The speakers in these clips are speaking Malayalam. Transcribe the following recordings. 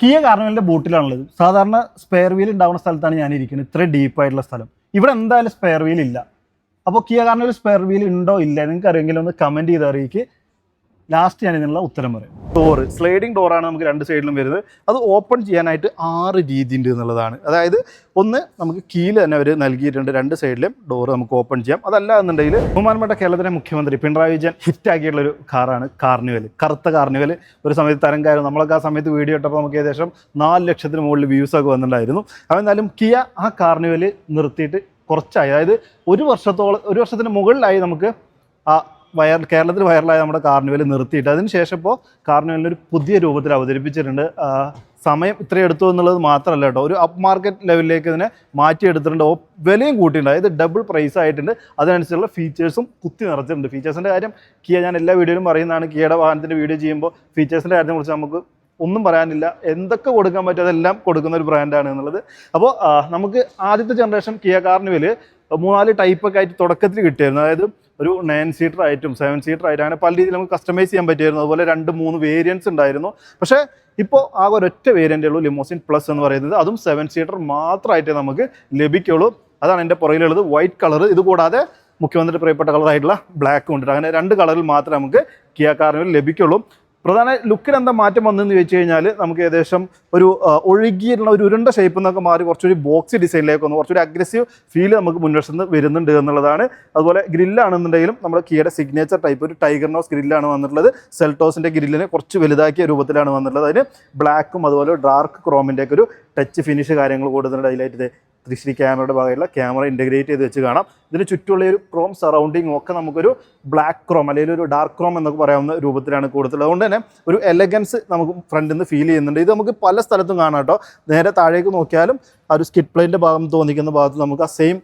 കിയ കാർണിവലിന്റെ ബോട്ടിലാണുള്ളത്. സാധാരണ സ്പെയർ വീൽ ഉണ്ടാവുന്ന സ്ഥലത്താണ് ഞാൻ ഇരിക്കുന്നത് ഇത്രയും ഡീപ്പായിട്ടുള്ള സ്ഥലം. ഇവിടെ എന്തായാലും സ്പെയർ വീൽ ഇല്ല. അപ്പോൾ കിയ കാർണിവൽ സ്പെയർ വീൽ ഉണ്ടോ ഇല്ല? നിങ്ങൾക്ക് അറിയെങ്കിലും ഒന്ന് കമന്റ് ചെയ്ത് അറിയിക്ക്. ലാസ്റ്റ് ഞാൻ ഇതിനുള്ള ഉത്തരം പറയും. ഡോർ സ്ലൈഡിംഗ് ഡോറാണ് നമുക്ക് രണ്ട് സൈഡിലും വരുന്നത്. അത് ഓപ്പൺ ചെയ്യാനായിട്ട് ആറ് രീതി ഉണ്ട് എന്നുള്ളതാണ്. അതായത് ഒന്ന് നമുക്ക് കീൽ തന്നെ അവർ നൽകിയിട്ടുണ്ട് രണ്ട് സൈഡിലും ഡോറ് നമുക്ക് ഓപ്പൺ ചെയ്യാം. അതല്ല എന്നുണ്ടെങ്കിൽ ബഹുമാനപ്പെട്ട കേരളത്തിലെ മുഖ്യമന്ത്രി പിണറായി വിജയൻ ഹിറ്റാക്കിയിട്ടുള്ള ഒരു കാറാണ് കാർണിവൽ കറുത്ത കാർണിവൽ ഒരു സമയത്ത് തരംകാരും നമ്മളൊക്കെ ആ സമയത്ത് വീഡിയോ ഇട്ടപ്പോൾ നമുക്ക് ഏകദേശം നാല് ലക്ഷത്തിന് മുകളിൽ വ്യൂസ് ഒക്കെ വന്നിട്ടുണ്ടായിരുന്നു. അപ്പോൾ എന്നാലും കിയ ആ കാർണിവൽ നിർത്തിയിട്ട് കുറച്ചായി. അതായത് ഒരു വർഷത്തോളം ഒരു വർഷത്തിന് മുകളിലായി നമുക്ക് ആ വയർ കേരളത്തിൽ വൈറലായ നമ്മുടെ കാർണിവൽ നിർത്തിയിട്ട്. അതിന് ശേഷം ഇപ്പോൾ കാർണിവലിന് ഒരു പുതിയ രൂപത്തിൽ അവതരിപ്പിച്ചിട്ടുണ്ട്. സമയം ഇത്ര എടുത്തു എന്നുള്ളത് മാത്രമല്ല കേട്ടോ. ഒരു അപ്പ് മാർക്കറ്റ് ലെവലിലേക്ക് ഇതിനെ മാറ്റിയെടുത്തിട്ടുണ്ട്. വിലയും കൂട്ടിയിട്ടുണ്ട്. അതായത് ഡബിൾ പ്രൈസ് ആയിട്ടുണ്ട്. അതിനനുസരിച്ചുള്ള ഫീച്ചേഴ്സും കുത്തി നിറച്ചിട്ടുണ്ട്. ഫീച്ചേഴ്സിന്റെ കാര്യം കിയ ഞാൻ എല്ലാ വീഡിയോയിലും പറയുന്നതാണ്. കിയയുടെ വാഹനത്തിന്റെ വീഡിയോ ചെയ്യുമ്പോൾ ഫീച്ചേഴ്സിന്റെ കാര്യത്തെ കുറിച്ച് നമുക്ക് ഒന്നും പറയാനില്ല. എന്തൊക്കെ കൊടുക്കാൻ പറ്റും അതെല്ലാം കൊടുക്കുന്ന ഒരു ബ്രാൻഡാണ് എന്നുള്ളത്. അപ്പോൾ നമുക്ക് ആദ്യത്തെ ജനറേഷൻ കിയ കാർണിവൽ മൂന്നാൽ ടൈപ്പൊക്കെ ആയിട്ട് തുടക്കത്തിൽ കിട്ടിയായിരുന്നു അതായത് ഒരു നയൻ സീറ്റർ ആയിട്ടും സെവൻ സീറ്റർ ആയിട്ടും അങ്ങനെ പല രീതിയിൽ നമുക്ക് കസ്റ്റമൈസ് ചെയ്യാൻ പറ്റിയായിരുന്നു. അതുപോലെ രണ്ട് മൂന്ന് വേരിയൻസ് ഉണ്ടായിരുന്നു. പക്ഷേ ഇപ്പോൾ ആകെ ഒരൊറ്റ വേരിയന്റ് ഉള്ളൂ ലിമോസിൻ പ്ലസ് എന്ന് പറയുന്നത്. അതും സെവൻ സീറ്റർ മാത്രമായിട്ടേ നമുക്ക് ലഭിക്കുള്ളൂ. അതാണ് എന്റെ പുറകിലുള്ളത്. വൈറ്റ് കളർ ഇത് കൂടാതെ മുഖ്യമന്ത്രി പ്രിയപ്പെട്ട കളറായിട്ടുള്ള ബ്ലാക്കും ഉണ്ട്. അങ്ങനെ രണ്ട് കളറിൽ മാത്രമേ നമുക്ക് കിയ കാറിന് ലഭിക്കുള്ളൂ. പ്രധാന ലുക്കിൽ എന്താ മാറ്റം വന്നെന്ന് ചോദിച്ചു കഴിഞ്ഞാൽ നമുക്ക് ഏകദേശം ഒരു ഒഴുകിയിട്ടുള്ള ഒരു ഉരുണ്ട ഷേപ്പ് എന്നൊക്കെ മാറി കുറച്ചൊരു ബോക്സ് ഡിസൈനിലേക്ക് വന്നു. കുറച്ചൊരു അഗ്രസീവ് ഫീൽ നമുക്ക് മുൻവശത്ത് വരുന്നുണ്ട് എന്നുള്ളതാണ്. അതുപോലെ ഗ്രില്ലാണെന്നുണ്ടെങ്കിലും നമ്മുടെ കിയുടെ സിഗ്നേച്ചർ ടൈപ്പ് ഒരു ടൈഗർ നോസ് ഗ്രില്ലാണ് വന്നിട്ടുള്ളത്. സെൽട്ടോസിന്റെ ഗ്രില്ലിനെ കുറച്ച് വലുതാക്കിയ രൂപത്തിലാണ് വന്നിട്ടുള്ളത്. അതിന് ബ്ലാക്കും അതുപോലെ ഡാർക്ക് ക്രോമിന്റെയൊക്കെ ഒരു ടച്ച് ഫിനിഷ് കാര്യങ്ങൾ കൊടുത്തിട്ടുണ്ട് അതിലായിട്ട് ത്രീ സി ക്യാമറയുടെ ഭാഗമായിട്ടുള്ള ക്യാമറ ഇന്റഗ്രേറ്റ് ചെയ്ത് വെച്ച് കാണാം. ഇതിന് ചുറ്റുമുള്ള ഒരു ക്രോം സറൗണ്ടിങ് ഒക്കെ നമുക്കൊരു ബ്ലാക്ക് ക്രോം അല്ലെങ്കിൽ ഒരു ഡാർക്ക് ക്രോം എന്നൊക്കെ പറയാവുന്ന രൂപത്തിലാണ് കൂടുതൽ അതുകൊണ്ട് തന്നെ ഒരു എലഗൻസ് നമുക്ക് ഫ്രണ്ടിൽ നിന്ന് ഫീൽ ചെയ്യുന്നുണ്ട്. ഇത് നമുക്ക് പല സ്ഥലത്തും കാണാം കേട്ടോ. നേരെ താഴേക്ക് നോക്കിയാലും ആ ഒരു സ്കിറ്റ് പ്ലെയിന്റെ ഭാഗം തോന്നിക്കുന്ന ഭാഗത്ത് നമുക്ക് ആ സെയിം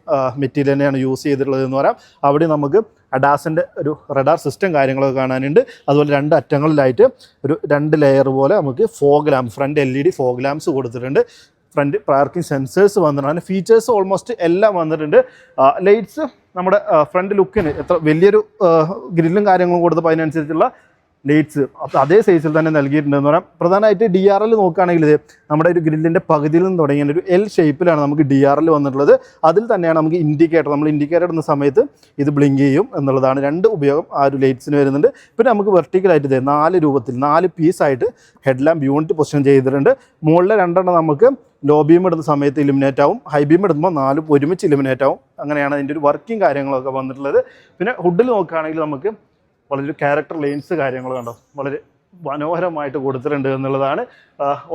മെറ്റീരിയൽ തന്നെയാണ് യൂസ് ചെയ്തിട്ടുള്ളത് എന്ന് പറയാം. അവിടെ നമുക്ക് അഡാസിന്റെ ഒരു റഡാർ സിസ്റ്റം കാര്യങ്ങളൊക്കെ കാണാനുണ്ട്. അതുപോലെ രണ്ട് അറ്റങ്ങളിലായിട്ട് ഒരു രണ്ട് ലെയർ പോലെ നമുക്ക് fog lamp front L E D fog lamps കൊടുത്തിട്ടുണ്ട്. ഫ്രണ്ട് പാർക്കിംഗ് സെൻസേഴ്സ് വന്നിട്ടുണ്ട്. ഫീച്ചേഴ്സ് ഓൾമോസ്റ്റ് എല്ലാം വന്നിട്ടുണ്ട്. ലൈറ്റ്സ് നമ്മുടെ ഫ്രണ്ട് ലുക്കിന് എത്ര വലിയൊരു ഗ്രില്ലും കാര്യങ്ങളും കൊടുത്തപ്പോൾ അതിനനുസരിച്ചുള്ള ലൈറ്റ്സ് അതേ സൈസിൽ തന്നെ നൽകിയിട്ടുണ്ടെന്ന് പറയാം. പ്രധാനമായിട്ട് ഡി ആർ എൽ നോക്കുകയാണെങ്കിൽ ഇത് നമ്മുടെ ഒരു ഗ്രില്ലിന്റെ പകുതിയിൽ നിന്ന് തുടങ്ങിയ ഒരു എൽ ഷേപ്പിലാണ് നമുക്ക് ഡി ആർ എൽ വന്നിട്ടുള്ളത്. അതിൽ തന്നെയാണ് നമുക്ക് ഇൻഡിക്കേറ്റർ നമ്മൾ ഇൻഡിക്കേറ്റർ ഇടുന്ന സമയത്ത് ഇത് ബ്ലിങ്ക് ചെയ്യും എന്നുള്ളതാണ് രണ്ട് ഉപയോഗം ആ ഒരു ലൈറ്റ്സിന് വരുന്നുണ്ട്. പിന്നെ നമുക്ക് വെർട്ടിക്കലായിട്ട് ഇത് നാല് രൂപത്തിൽ നാല് പീസായിട്ട് ഹെഡ് ലാമ്പ് യൂണിറ്റ് പൊസിഷൻ ചെയ്തിട്ടുണ്ട്. മുകളിലെ രണ്ടെണ്ണം നമുക്ക് ലോ ബീം ഇടുന്ന സമയത്ത് ഇലിമിനേറ്റ് ആവും. ഹൈ ബീം ഇടുമ്പോൾ നാലും ഒരുമിച്ച് ഇലിമിനേറ്റ് ആവും. അങ്ങനെയാണ് അതിന്റെ ഒരു വർക്കിംഗ് കാര്യങ്ങളൊക്കെ വന്നിട്ടുള്ളത്. പിന്നെ ഹുഡിൽ നോക്കുകയാണെങ്കിൽ നമുക്ക് വളരെ ക്യാരക്ടർ ലെയിൻസ് കാര്യങ്ങൾ കണ്ടോ? വളരെ മനോഹരമായിട്ട് കൊടുത്തിട്ടുണ്ട് എന്നുള്ളതാണ്.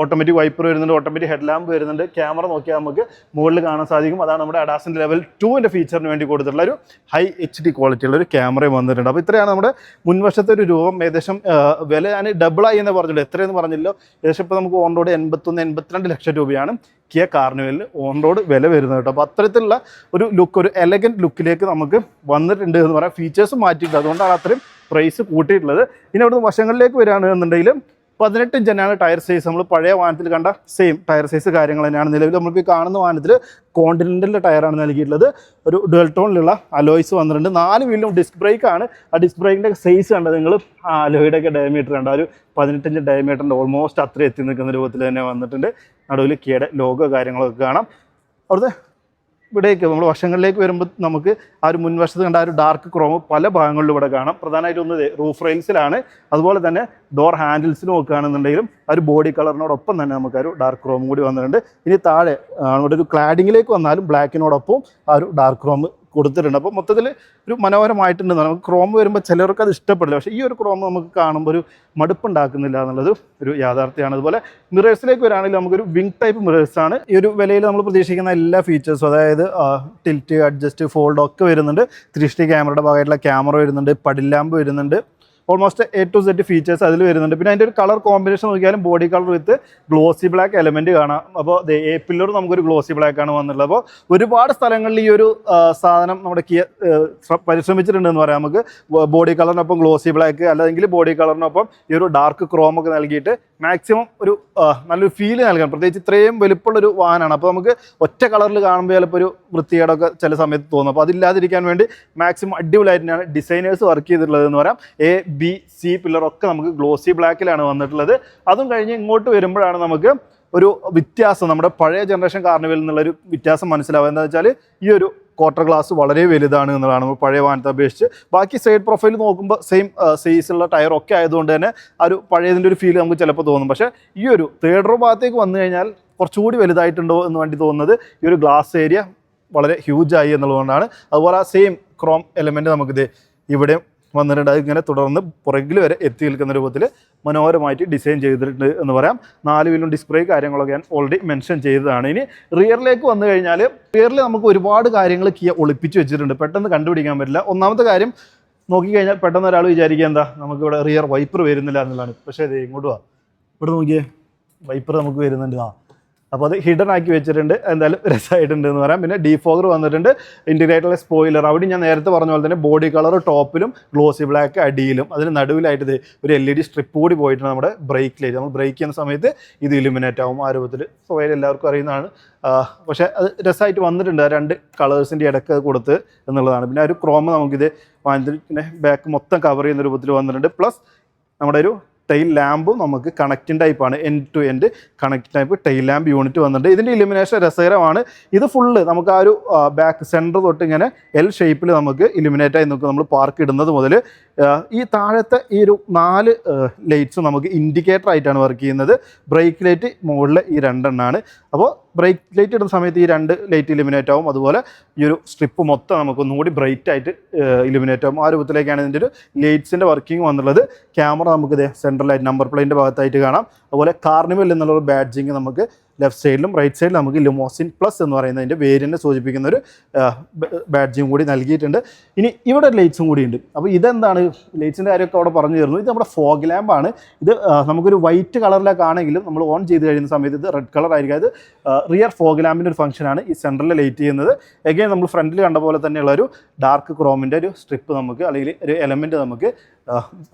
ഓട്ടോമാറ്റിക് വൈപ്പർ വരുന്നുണ്ട് ഓട്ടോമാറ്റിക് ഹെഡ് ലാമ്പ് വരുന്നുണ്ട്. ക്യാമറ നോക്കിയാൽ നമുക്ക് മുകളിൽ കാണാൻ സാധിക്കും. അതാണ് നമ്മുടെ അഡാസിന്റെ ലെവൽ ടുവിന്റെ ഫീച്ചറിന് വേണ്ടി കൊടുത്തിട്ടുള്ള ഒരു ഹൈ എച്ച് ഡി ക്വാളിറ്റിയുള്ള ഒരു ക്യാമറയും വന്നിട്ടുണ്ട്. അപ്പോൾ ഇത്രയാണ് നമ്മുടെ മുൻവശത്തെ ഒരു രൂപം. ഏകദേശം വില ഞാൻ ഡബിളായി എന്ന് പറഞ്ഞില്ല എത്രയെന്ന് പറഞ്ഞില്ലോ ഏകദേശം ഇപ്പോൾ നമുക്ക് ഓൺ റോഡ് എൺപത്തൊന്ന് എൺപത്തിരണ്ട് ലക്ഷം രൂപയാണ് കിയ കാർണിവലിന് ഓൺ റോഡ് വില വരുന്നത് കേട്ടോ. അപ്പോൾ അത്തരത്തിലുള്ള ഒരു ലുക്ക് ഒരു എലഗന്റ് ലുക്കിലേക്ക് നമുക്ക് വന്നിട്ടുണ്ട് എന്ന് പറയാം. ഫീച്ചേഴ്സ് മാറ്റിയിട്ടുണ്ട്. അതുകൊണ്ടാണ് അത്രയും പ്രൈസ് കൂട്ടിയിട്ടുള്ളത്. ഇനി അവിടുന്ന് വശങ്ങളിലേക്ക് വരികയാണ് എന്നുണ്ടെങ്കിൽ പതിനെട്ട് ഇഞ്ചാണ് ടയർ സൈസ് നമ്മൾ പഴയ വാഹനത്തിൽ കണ്ട സെയിം ടയർ സൈസ് കാര്യങ്ങൾ തന്നെയാണ് നിലവിൽ. നമ്മളിപ്പോൾ ഈ കാണുന്ന വാഹനത്തിൽ കോണ്ടിനെന്റലിന്റെ ടയറാണ് നൽകിയിട്ടുള്ളത്. ഒരു ഡുവൽ ടോണിലുള്ള അലോയ്സ് വന്നിട്ടുണ്ട്. നാല് വീലും ഡിസ്ക് ബ്രേക്ക് ആണ്. ആ ഡിസ്ക് ബ്രേക്കിന്റെ സൈസ് കണ്ടത് നിങ്ങൾ ആ അലോയുടെ ഒക്കെ ഡയമീറ്റർ കണ്ട? ഒരു പതിനെട്ടിഞ്ച് ഡയമീറ്ററിന്റെ ഓൾമോസ്റ്റ് അത്ര എത്തി നിൽക്കുന്ന രൂപത്തിൽ തന്നെ വന്നിട്ടുണ്ട്. നടുവിൽ കിയുടെ ലോഗോ കാര്യങ്ങളൊക്കെ കാണാം. അവിടുത്തെ ഇവിടേക്ക് നമ്മൾ വശങ്ങളിലേക്ക് വരുമ്പോൾ നമുക്ക് ആ ഒരു മുൻവശത്ത് കണ്ട ആ ഒരു ഡാർക്ക് ക്രോം പല ഭാഗങ്ങളിലും ഇവിടെ കാണാം. പ്രധാനമായിട്ടും ഒന്ന് റൂഫ് റെയിൽസിലാണ് അതുപോലെ തന്നെ ഡോർ ഹാൻഡിൽസിൽ നോക്കുകയാണെന്നുണ്ടെങ്കിലും ആ ഒരു ബോഡി കളറിനോടൊപ്പം തന്നെ നമുക്ക് ഒരു ഡാർക്ക് ക്രോം കൂടി വന്നിട്ടുണ്ട്. ഇനി താഴെ ആ, ഇവിടെ ഒരു ക്ലാഡിങ്ങിലേക്ക് വന്നാലും ബ്ലാക്കിനോടൊപ്പം ആ ഒരു ഡാർക്ക് ക്രോം കൊടുത്തിട്ടുണ്ട്. അപ്പോൾ മൊത്തത്തിൽ ഒരു മനോഹരമായിട്ടുണ്ട്. നമുക്ക് ക്രോം വരുമ്പോൾ ചിലർക്ക് അത് ഇഷ്ടപ്പെടില്ല. പക്ഷേ ഈ ഒരു ക്രോം നമുക്ക് കാണുമ്പോൾ ഒരു മടുപ്പുണ്ടാക്കുന്നില്ല എന്നുള്ളത് ഒരു യാഥാർത്ഥ്യമാണ്. അതുപോലെ മിറേഴ്സിലേക്ക് വരാണെങ്കിൽ നമുക്കൊരു വിങ് ടൈപ്പ് മിറേഴ്സ് ആണ്. ഈ ഒരു വിലയിൽ നമ്മൾ പ്രതീക്ഷിക്കുന്ന എല്ലാ ഫീച്ചേഴ്സും അതായത് ടിൽറ്റ് അഡ്ജസ്റ്റ് ഫോൾഡ് ഒക്കെ വരുന്നുണ്ട്. ത്രീ ക്യാമറയുടെ ഭാഗമായിട്ടുള്ള ക്യാമറ വരുന്നുണ്ട്. പടില്ലാമ്പ് വരുന്നുണ്ട്. Almost A to set features അതിൽ വരുന്നുണ്ട്. പിന്നെ അതിന്റെ ഒരു കളർ കോമ്പിനേഷൻ നോക്കിയാലും body colour with glossy black element കാണാം. അപ്പോൾ എ പില്ലർ നമുക്കൊരു ഗ്ലോസി ബ്ലാക്ക് ആണ് വന്നിട്ടുള്ളത്. അപ്പോൾ ഒരുപാട് സ്ഥലങ്ങളിൽ ഈ ഒരു സാധനം നമ്മുടെ കിയ പരിശ്രമിച്ചിട്ടുണ്ടെന്ന് പറയാം നമുക്ക്. ബോഡി കളറിനൊപ്പം ഗ്ലോസി ബ്ലാക്ക് അല്ലെങ്കിൽ ബോഡി കളറിനൊപ്പം ഈ ഒരു ഡാർക്ക് ക്രോം ഒക്കെ നൽകിയിട്ട് മാക്സിമം ഒരു നല്ലൊരു ഫീൽ നൽകണം. പ്രത്യേകിച്ച് ഇത്രയും വലുപ്പമുള്ളൊരു വാഹനമാണ് അപ്പോൾ നമുക്ക് ഒറ്റ കളറിൽ കാണുമ്പോൾ ചിലപ്പോൾ ഒരു വൃത്തികേടൊക്കെ ചില സമയത്ത് തോന്നും. അപ്പോൾ അതില്ലാതിരിക്കാൻ വേണ്ടി മാക്സിമം അടിപൊളിയായിട്ടാണ് ഡിസൈനേഴ്സ് വർക്ക് ചെയ്തിട്ടുള്ളത് എന്ന് പറയാം. എ ബി സി പില്ലർ ഒക്കെ നമുക്ക് ഗ്ലോസി ബ്ലാക്കിലാണ് വന്നിട്ടുള്ളത്. അതും കഴിഞ്ഞ് ഇങ്ങോട്ട് വരുമ്പോഴാണ് നമുക്ക് ഒരു വ്യത്യാസം. നമ്മുടെ പഴയ ജനറേഷൻ കാർണിവലിൽ നിന്നുള്ളൊരു വ്യത്യാസം മനസ്സിലാവുക. എന്താ വെച്ചാൽ ഈ ഒരു ക്വാർട്ടർ ഗ്ലാസ് വളരെ വലുതാണ് എന്നുള്ളതാണ് പഴയ വാഹനത്തെ അപേക്ഷിച്ച്. ബാക്കി സൈഡ് പ്രൊഫൈൽ നോക്കുമ്പോൾ സെയിം സൈസുള്ള ടയർ ഒക്കെ ആയതുകൊണ്ട് തന്നെ ആ ഒരു പഴയതിന്റെ ഒരു ഫീൽ നമുക്ക് ചിലപ്പോൾ തോന്നും. പക്ഷേ ഈ ഒരു തേർഡ് റോ ഭാഗത്തേക്ക് വന്നു കഴിഞ്ഞാൽ കുറച്ചുകൂടി വലുതായിട്ടുണ്ടോ എന്ന് വേണ്ടി തോന്നുന്നത് ഈ ഒരു ഗ്ലാസ് ഏരിയ വളരെ ഹ്യൂജ് ആയി എന്നുള്ളതുകൊണ്ടാണ്. അതുപോലെ ആ സെയിം ക്രോം എലമെന്റ് നമുക്കിത് ഇവിടെ വന്നിട്ടുണ്ട്. ഇങ്ങനെ തുടർന്ന് പുറകിൽ വരെ എത്തി നിൽക്കുന്ന രൂപത്തിൽ മനോഹരമായിട്ട് ഡിസൈൻ ചെയ്തിട്ടുണ്ട് എന്ന് പറയാം. നാല് വീലും ഡിസ്പ്ലേ കാര്യങ്ങളൊക്കെ ഞാൻ ഓൾറെഡി മെൻഷൻ ചെയ്തതാണ്. ഇനി റിയറിലേക്ക് വന്നു കഴിഞ്ഞാൽ റിയറിൽ നമുക്ക് ഒരുപാട് കാര്യങ്ങൾ കിയ ഒളിപ്പിച്ച് വെച്ചിട്ടുണ്ട്. പെട്ടെന്ന് കണ്ടുപിടിക്കാൻ പറ്റില്ല. ഒന്നാമത്തെ കാര്യം നോക്കിക്കഴിഞ്ഞാൽ പെട്ടെന്ന് ഒരാൾ വിചാരിക്കുക എന്താ നമുക്കിവിടെ റിയർ വൈപ്പർ വരുന്നില്ല എന്നുള്ളതാണ്. പക്ഷേ ഇത് ഇങ്ങോട്ട് വാ. ഇവിടെ നോക്കിയേ വൈപ്പർ നമുക്ക് വരുന്നുണ്ട്. ആ അപ്പോൾ അത് ഹിഡൻ ആക്കി വെച്ചിട്ടുണ്ട്. എന്തായാലും രസമായിട്ടുണ്ട് എന്ന് പറയാം. പിന്നെ ഡീഫോഗർ വന്നിട്ടുണ്ട്. ഇന്റിഗ്രേറ്റഡ് സ്പോയിലർ അവിടെ ഞാൻ നേരത്തെ പറഞ്ഞ പോലെ തന്നെ ബോഡി കളർ ടോപ്പിലും ഗ്ലോസി ബ്ലാക്ക് അടിയിലും അതിന് നടുവിലായിട്ട് ഒരു എൽ ഇ ഡി സ്ട്രിപ്പ് കൂടി പോയിട്ടുണ്ട് നമ്മുടെ ബ്രേക്ക് ലൈറ്റ് നമ്മൾ ബ്രേക്ക് ചെയ്യുന്ന സമയത്ത് ഇത് ഇലുമിനേറ്റ് ആവും. ആ രൂപത്തിൽ സ്വയം എല്ലാവർക്കും അറിയുന്നതാണ്. പക്ഷേ അത് രസമായിട്ട് വന്നിട്ടുണ്ട് ആ രണ്ട് കളേഴ്സിന്റെ ഇടയ്ക്ക് കൊടുത്ത് എന്നുള്ളതാണ്. പിന്നെ ഒരു ക്രോമ നമുക്കിത് വാങ്ങിച്ചിട്ട് ബാക്ക് മൊത്തം കവർ ചെയ്യുന്ന രൂപത്തിൽ വന്നിട്ടുണ്ട്. പ്ലസ് നമ്മുടെ ഒരു ടെയിൽ ലാമ്പും നമുക്ക് കണക്റ്റിംഗ് ടൈപ്പാണ് end to end connect type tail lamp unit വന്നിട്ടുണ്ട്. ഇതിന്റെ ഇലുമിനേഷൻ രസകരമാണ്. ഇത് ഫുള്ള് നമുക്ക് ആ ഒരു ബാക്ക് സെന്റർ തൊട്ട് ഇങ്ങനെ എൽ ഷേപ്പിൽ നമുക്ക് ഇലുമിനേറ്റ് ആയി നിൽക്കും. നമ്മൾ പാർക്ക് ഇടുന്നത് മുതൽ ഈ താഴത്തെ ഈ ഒരു നാല് ലൈറ്റ്സ് നമുക്ക് ഇൻഡിക്കേറ്റർ ആയിട്ടാണ് വർക്ക് ചെയ്യുന്നത്. ബ്രേക്ക് ലൈറ്റ് മുകളിൽ ഈ രണ്ടെണ്ണമാണ് അപ്പോൾ ബ്രേക്ക് ലൈറ്റ് ഇടുന്ന സമയത്ത് ഈ രണ്ട് ലൈറ്റ് ഇലുമിനേറ്റ് ആവും. അതുപോലെ ഈ ഒരു സ്ട്രിപ്പ് മൊത്തം നമുക്ക് ഒന്നുകൂടി ബ്രൈറ്റ് ആയിട്ട് ഇലുമിനേറ്റ് ആവും. ആ രൂപത്തിലേക്കാണ് ഇതിന്റെ ഒരു ലൈറ്റ്സിന്റെ വർക്കിംഗ് വന്നുള്ളത് ക്യാമറ നമുക്ക് ഇതേ ലൈറ്റ് നമ്പർ പ്ലേറ്റിന്റെ ഭാഗത്തായിട്ട് കാണാം. അതുപോലെ കാർണിവൽ എന്നുള്ള ഒരു ബാഡ്ജിങ് നമുക്ക് ലെഫ്റ്റ് സൈഡിലും റൈറ്റ് സൈഡിലും നമുക്ക് ലുമോസിൻ പ്ലസ് എന്ന് പറയുന്നതിന്റെ വേരിയന്റ് സൂചിപ്പിക്കുന്ന ഒരു ബാഡ്ജിങ് കൂടി നൽകിയിട്ടുണ്ട്. ഇനി ഇവിടെ ലൈറ്റ്സും കൂടി ഉണ്ട്. അപ്പോൾ ഇതെന്താണ്? ലൈറ്റ്സിന്റെ കാര്യമൊക്കെ അവിടെ പറഞ്ഞു തരുന്നു. ഇത് നമ്മുടെ ഫോഗ് ലാമ്പാണ് ഇത് നമുക്കൊരു വൈറ്റ് കളറിലൊക്കെ ആണെങ്കിലും നമ്മൾ ഓൺ ചെയ്ത് കഴിയുന്ന സമയത്ത് ഇത് റെഡ് കളർ ആയിരിക്കും. അത് റിയർ ഫോഗ് ലാമ്പിന്റെ ഒരു ഫംഗ്ഷനാണ് ഈ സെന്ററിൽ ലൈറ്റ് ചെയ്യുന്നത്. എഗെയിൻ നമ്മൾ ഫ്രണ്ടിൽ കണ്ട പോലെ തന്നെയുള്ള ഒരു ഡാർക്ക് ക്രോമിന്റെ ഒരു സ്ട്രിപ്പ് നമുക്ക് അല്ലെങ്കിൽ ഒരു എലമെന്റ് നമുക്ക്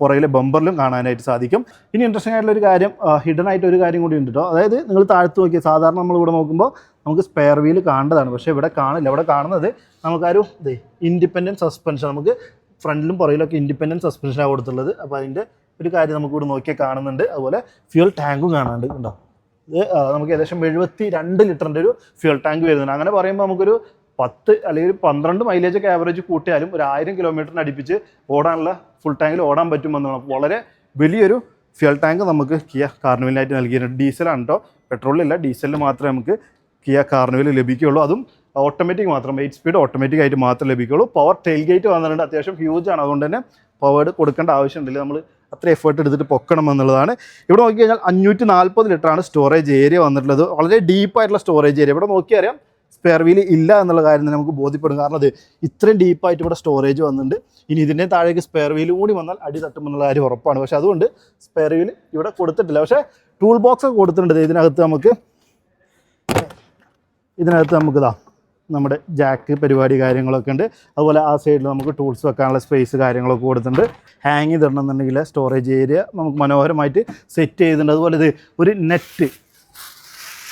പുറകിലെ ബമ്പറിലും കാണാനായിട്ട് സാധിക്കും. ഇനി ഇൻട്രസ്റ്റിംഗ് ആയിട്ടുള്ള ഒരു കാര്യം ഹിഡൻ ആയിട്ട് ഒരു കാര്യം കൂടി ഉണ്ട് കേട്ടോ അതായത് നിങ്ങൾ താഴ്ത്തു നോക്കിയാൽ സാധാരണ നമ്മൾ ഇവിടെ നോക്കുമ്പോൾ നമുക്ക് സ്പെയർ വീൽ കാണേണ്ടതാണ്. പക്ഷേ ഇവിടെ കാണില്ല. ഇവിടെ കാണുന്നത് നമുക്കൊരു ഇതേ ഇൻഡിപെൻഡന്റ് സസ്പെൻഷൻ നമുക്ക് ഫ്രണ്ടിലും പുറകിലൊക്കെ ഇൻഡിപെൻഡന്റ് സസ്പെൻഷനാണ് കൊടുത്തുള്ളത് അപ്പോൾ അതിന്റെ ഒരു കാര്യം നമുക്ക് ഇവിടെ നോക്കിയാൽ കാണുന്നുണ്ട്. അതുപോലെ ഫ്യൂൽ ടാങ്കും കാണാണ്ട് ഉണ്ടോ ഇത് നമുക്ക് ഏകദേശം എഴുപത്തി രണ്ട് ലിറ്ററിന്റെ ഒരു ഫ്യൂൽ ടാങ്ക് വരുന്നുണ്ട്. അങ്ങനെ പറയുമ്പോൾ നമുക്കൊരു പത്ത് അല്ലെങ്കിൽ പന്ത്രണ്ട് മൈലേജ് ഒക്കെ ആവറേജ് കൂട്ടിയാലും ഒരു ആയിരം കിലോമീറ്ററിന് അടുപ്പിച്ച് ഓടാനുള്ള ഫുൾ ടാങ്കിൽ ഓടാൻ പറ്റുമെന്നാണ്. വളരെ വലിയൊരു ഫ്യൂൽ ടാങ്ക് നമുക്ക് കിയ കാർണിവലിനായിട്ട് നൽകിയിട്ടുണ്ട്. ഡീസലാണ് കേട്ടോ പെട്രോളിലല്ല ഡീസലിൽ മാത്രമേ നമുക്ക് കിയ കാർണിവൽ ലഭിക്കുകയുള്ളൂ. അതും ഓട്ടോമാറ്റിക് മാത്രം. എയ്റ്റ് സ്പീഡ് ഓട്ടോമാറ്റിക് ആയിട്ട് മാത്രമേ ലഭിക്കുകയുള്ളൂ. പവർ ടെയിൽ ഗേറ്റ് വന്നിട്ടുണ്ട്. അത്യാവശ്യം ഹ്യൂജ് ആണ്. അതുകൊണ്ട് തന്നെ പവേർഡ് കൊടുക്കേണ്ട ആവശ്യമുണ്ടല്ലോ നമ്മൾ അത്ര എഫേർട്ട് എടുത്തിട്ട് പൊക്കണം എന്നുള്ളതാണ്. ഇവിടെ നോക്കി കഴിഞ്ഞാൽ അഞ്ഞൂറ്റി നാൽപ്പത് ലിറ്ററാണ് സ്റ്റോറേജ് ഏരിയ വന്നിട്ടുള്ളത്. വളരെ ഡീപ്പായിട്ടുള്ള സ്റ്റോറേജ് ഏരിയ ഇവിടെ നോക്കിയറിയാം സ്പെയർ വീൽ ഇല്ല എന്നുള്ള കാര്യം തന്നെ നമുക്ക് ബോധ്യപ്പെടും. കാരണം അത് ഇത്രയും ഡീപ്പായിട്ട് ഇവിടെ സ്റ്റോറേജ് വന്നിട്ടുണ്ട്. ഇനി ഇതിന്റെ താഴേക്ക് സ്പെയർ വീൽ കൂടി വന്നാൽ അടി തട്ടുമെന്നുള്ള കാര്യം ഉറപ്പാണ്. പക്ഷേ അതുകൊണ്ട് സ്പെയർ വീൽ ഇവിടെ കൊടുത്തിട്ടില്ല. പക്ഷേ ടൂൾ ബോക്സ് ഒക്കെ കൊടുത്തിട്ടുണ്ട്. ഇതിനകത്ത് നമുക്ക് ഇതിനകത്ത് നമുക്ക് ഇതാ നമ്മുടെ ജാക്ക് പരിപാടി കാര്യങ്ങളൊക്കെ ഉണ്ട്. അതുപോലെ ആ സൈഡിൽ നമുക്ക് ടൂൾസ് വെക്കാനുള്ള സ്പേസ് കാര്യങ്ങളൊക്കെ കൊടുത്തിട്ടുണ്ട്. ഹാങ് ചെയ്തിടണമെന്നുണ്ടെങ്കിൽ സ്റ്റോറേജ് ഏരിയ നമുക്ക് മനോഹരമായിട്ട് സെറ്റ് ചെയ്തിട്ടുണ്ട്. അതുപോലെ ഇത് ഒരു നെറ്റ്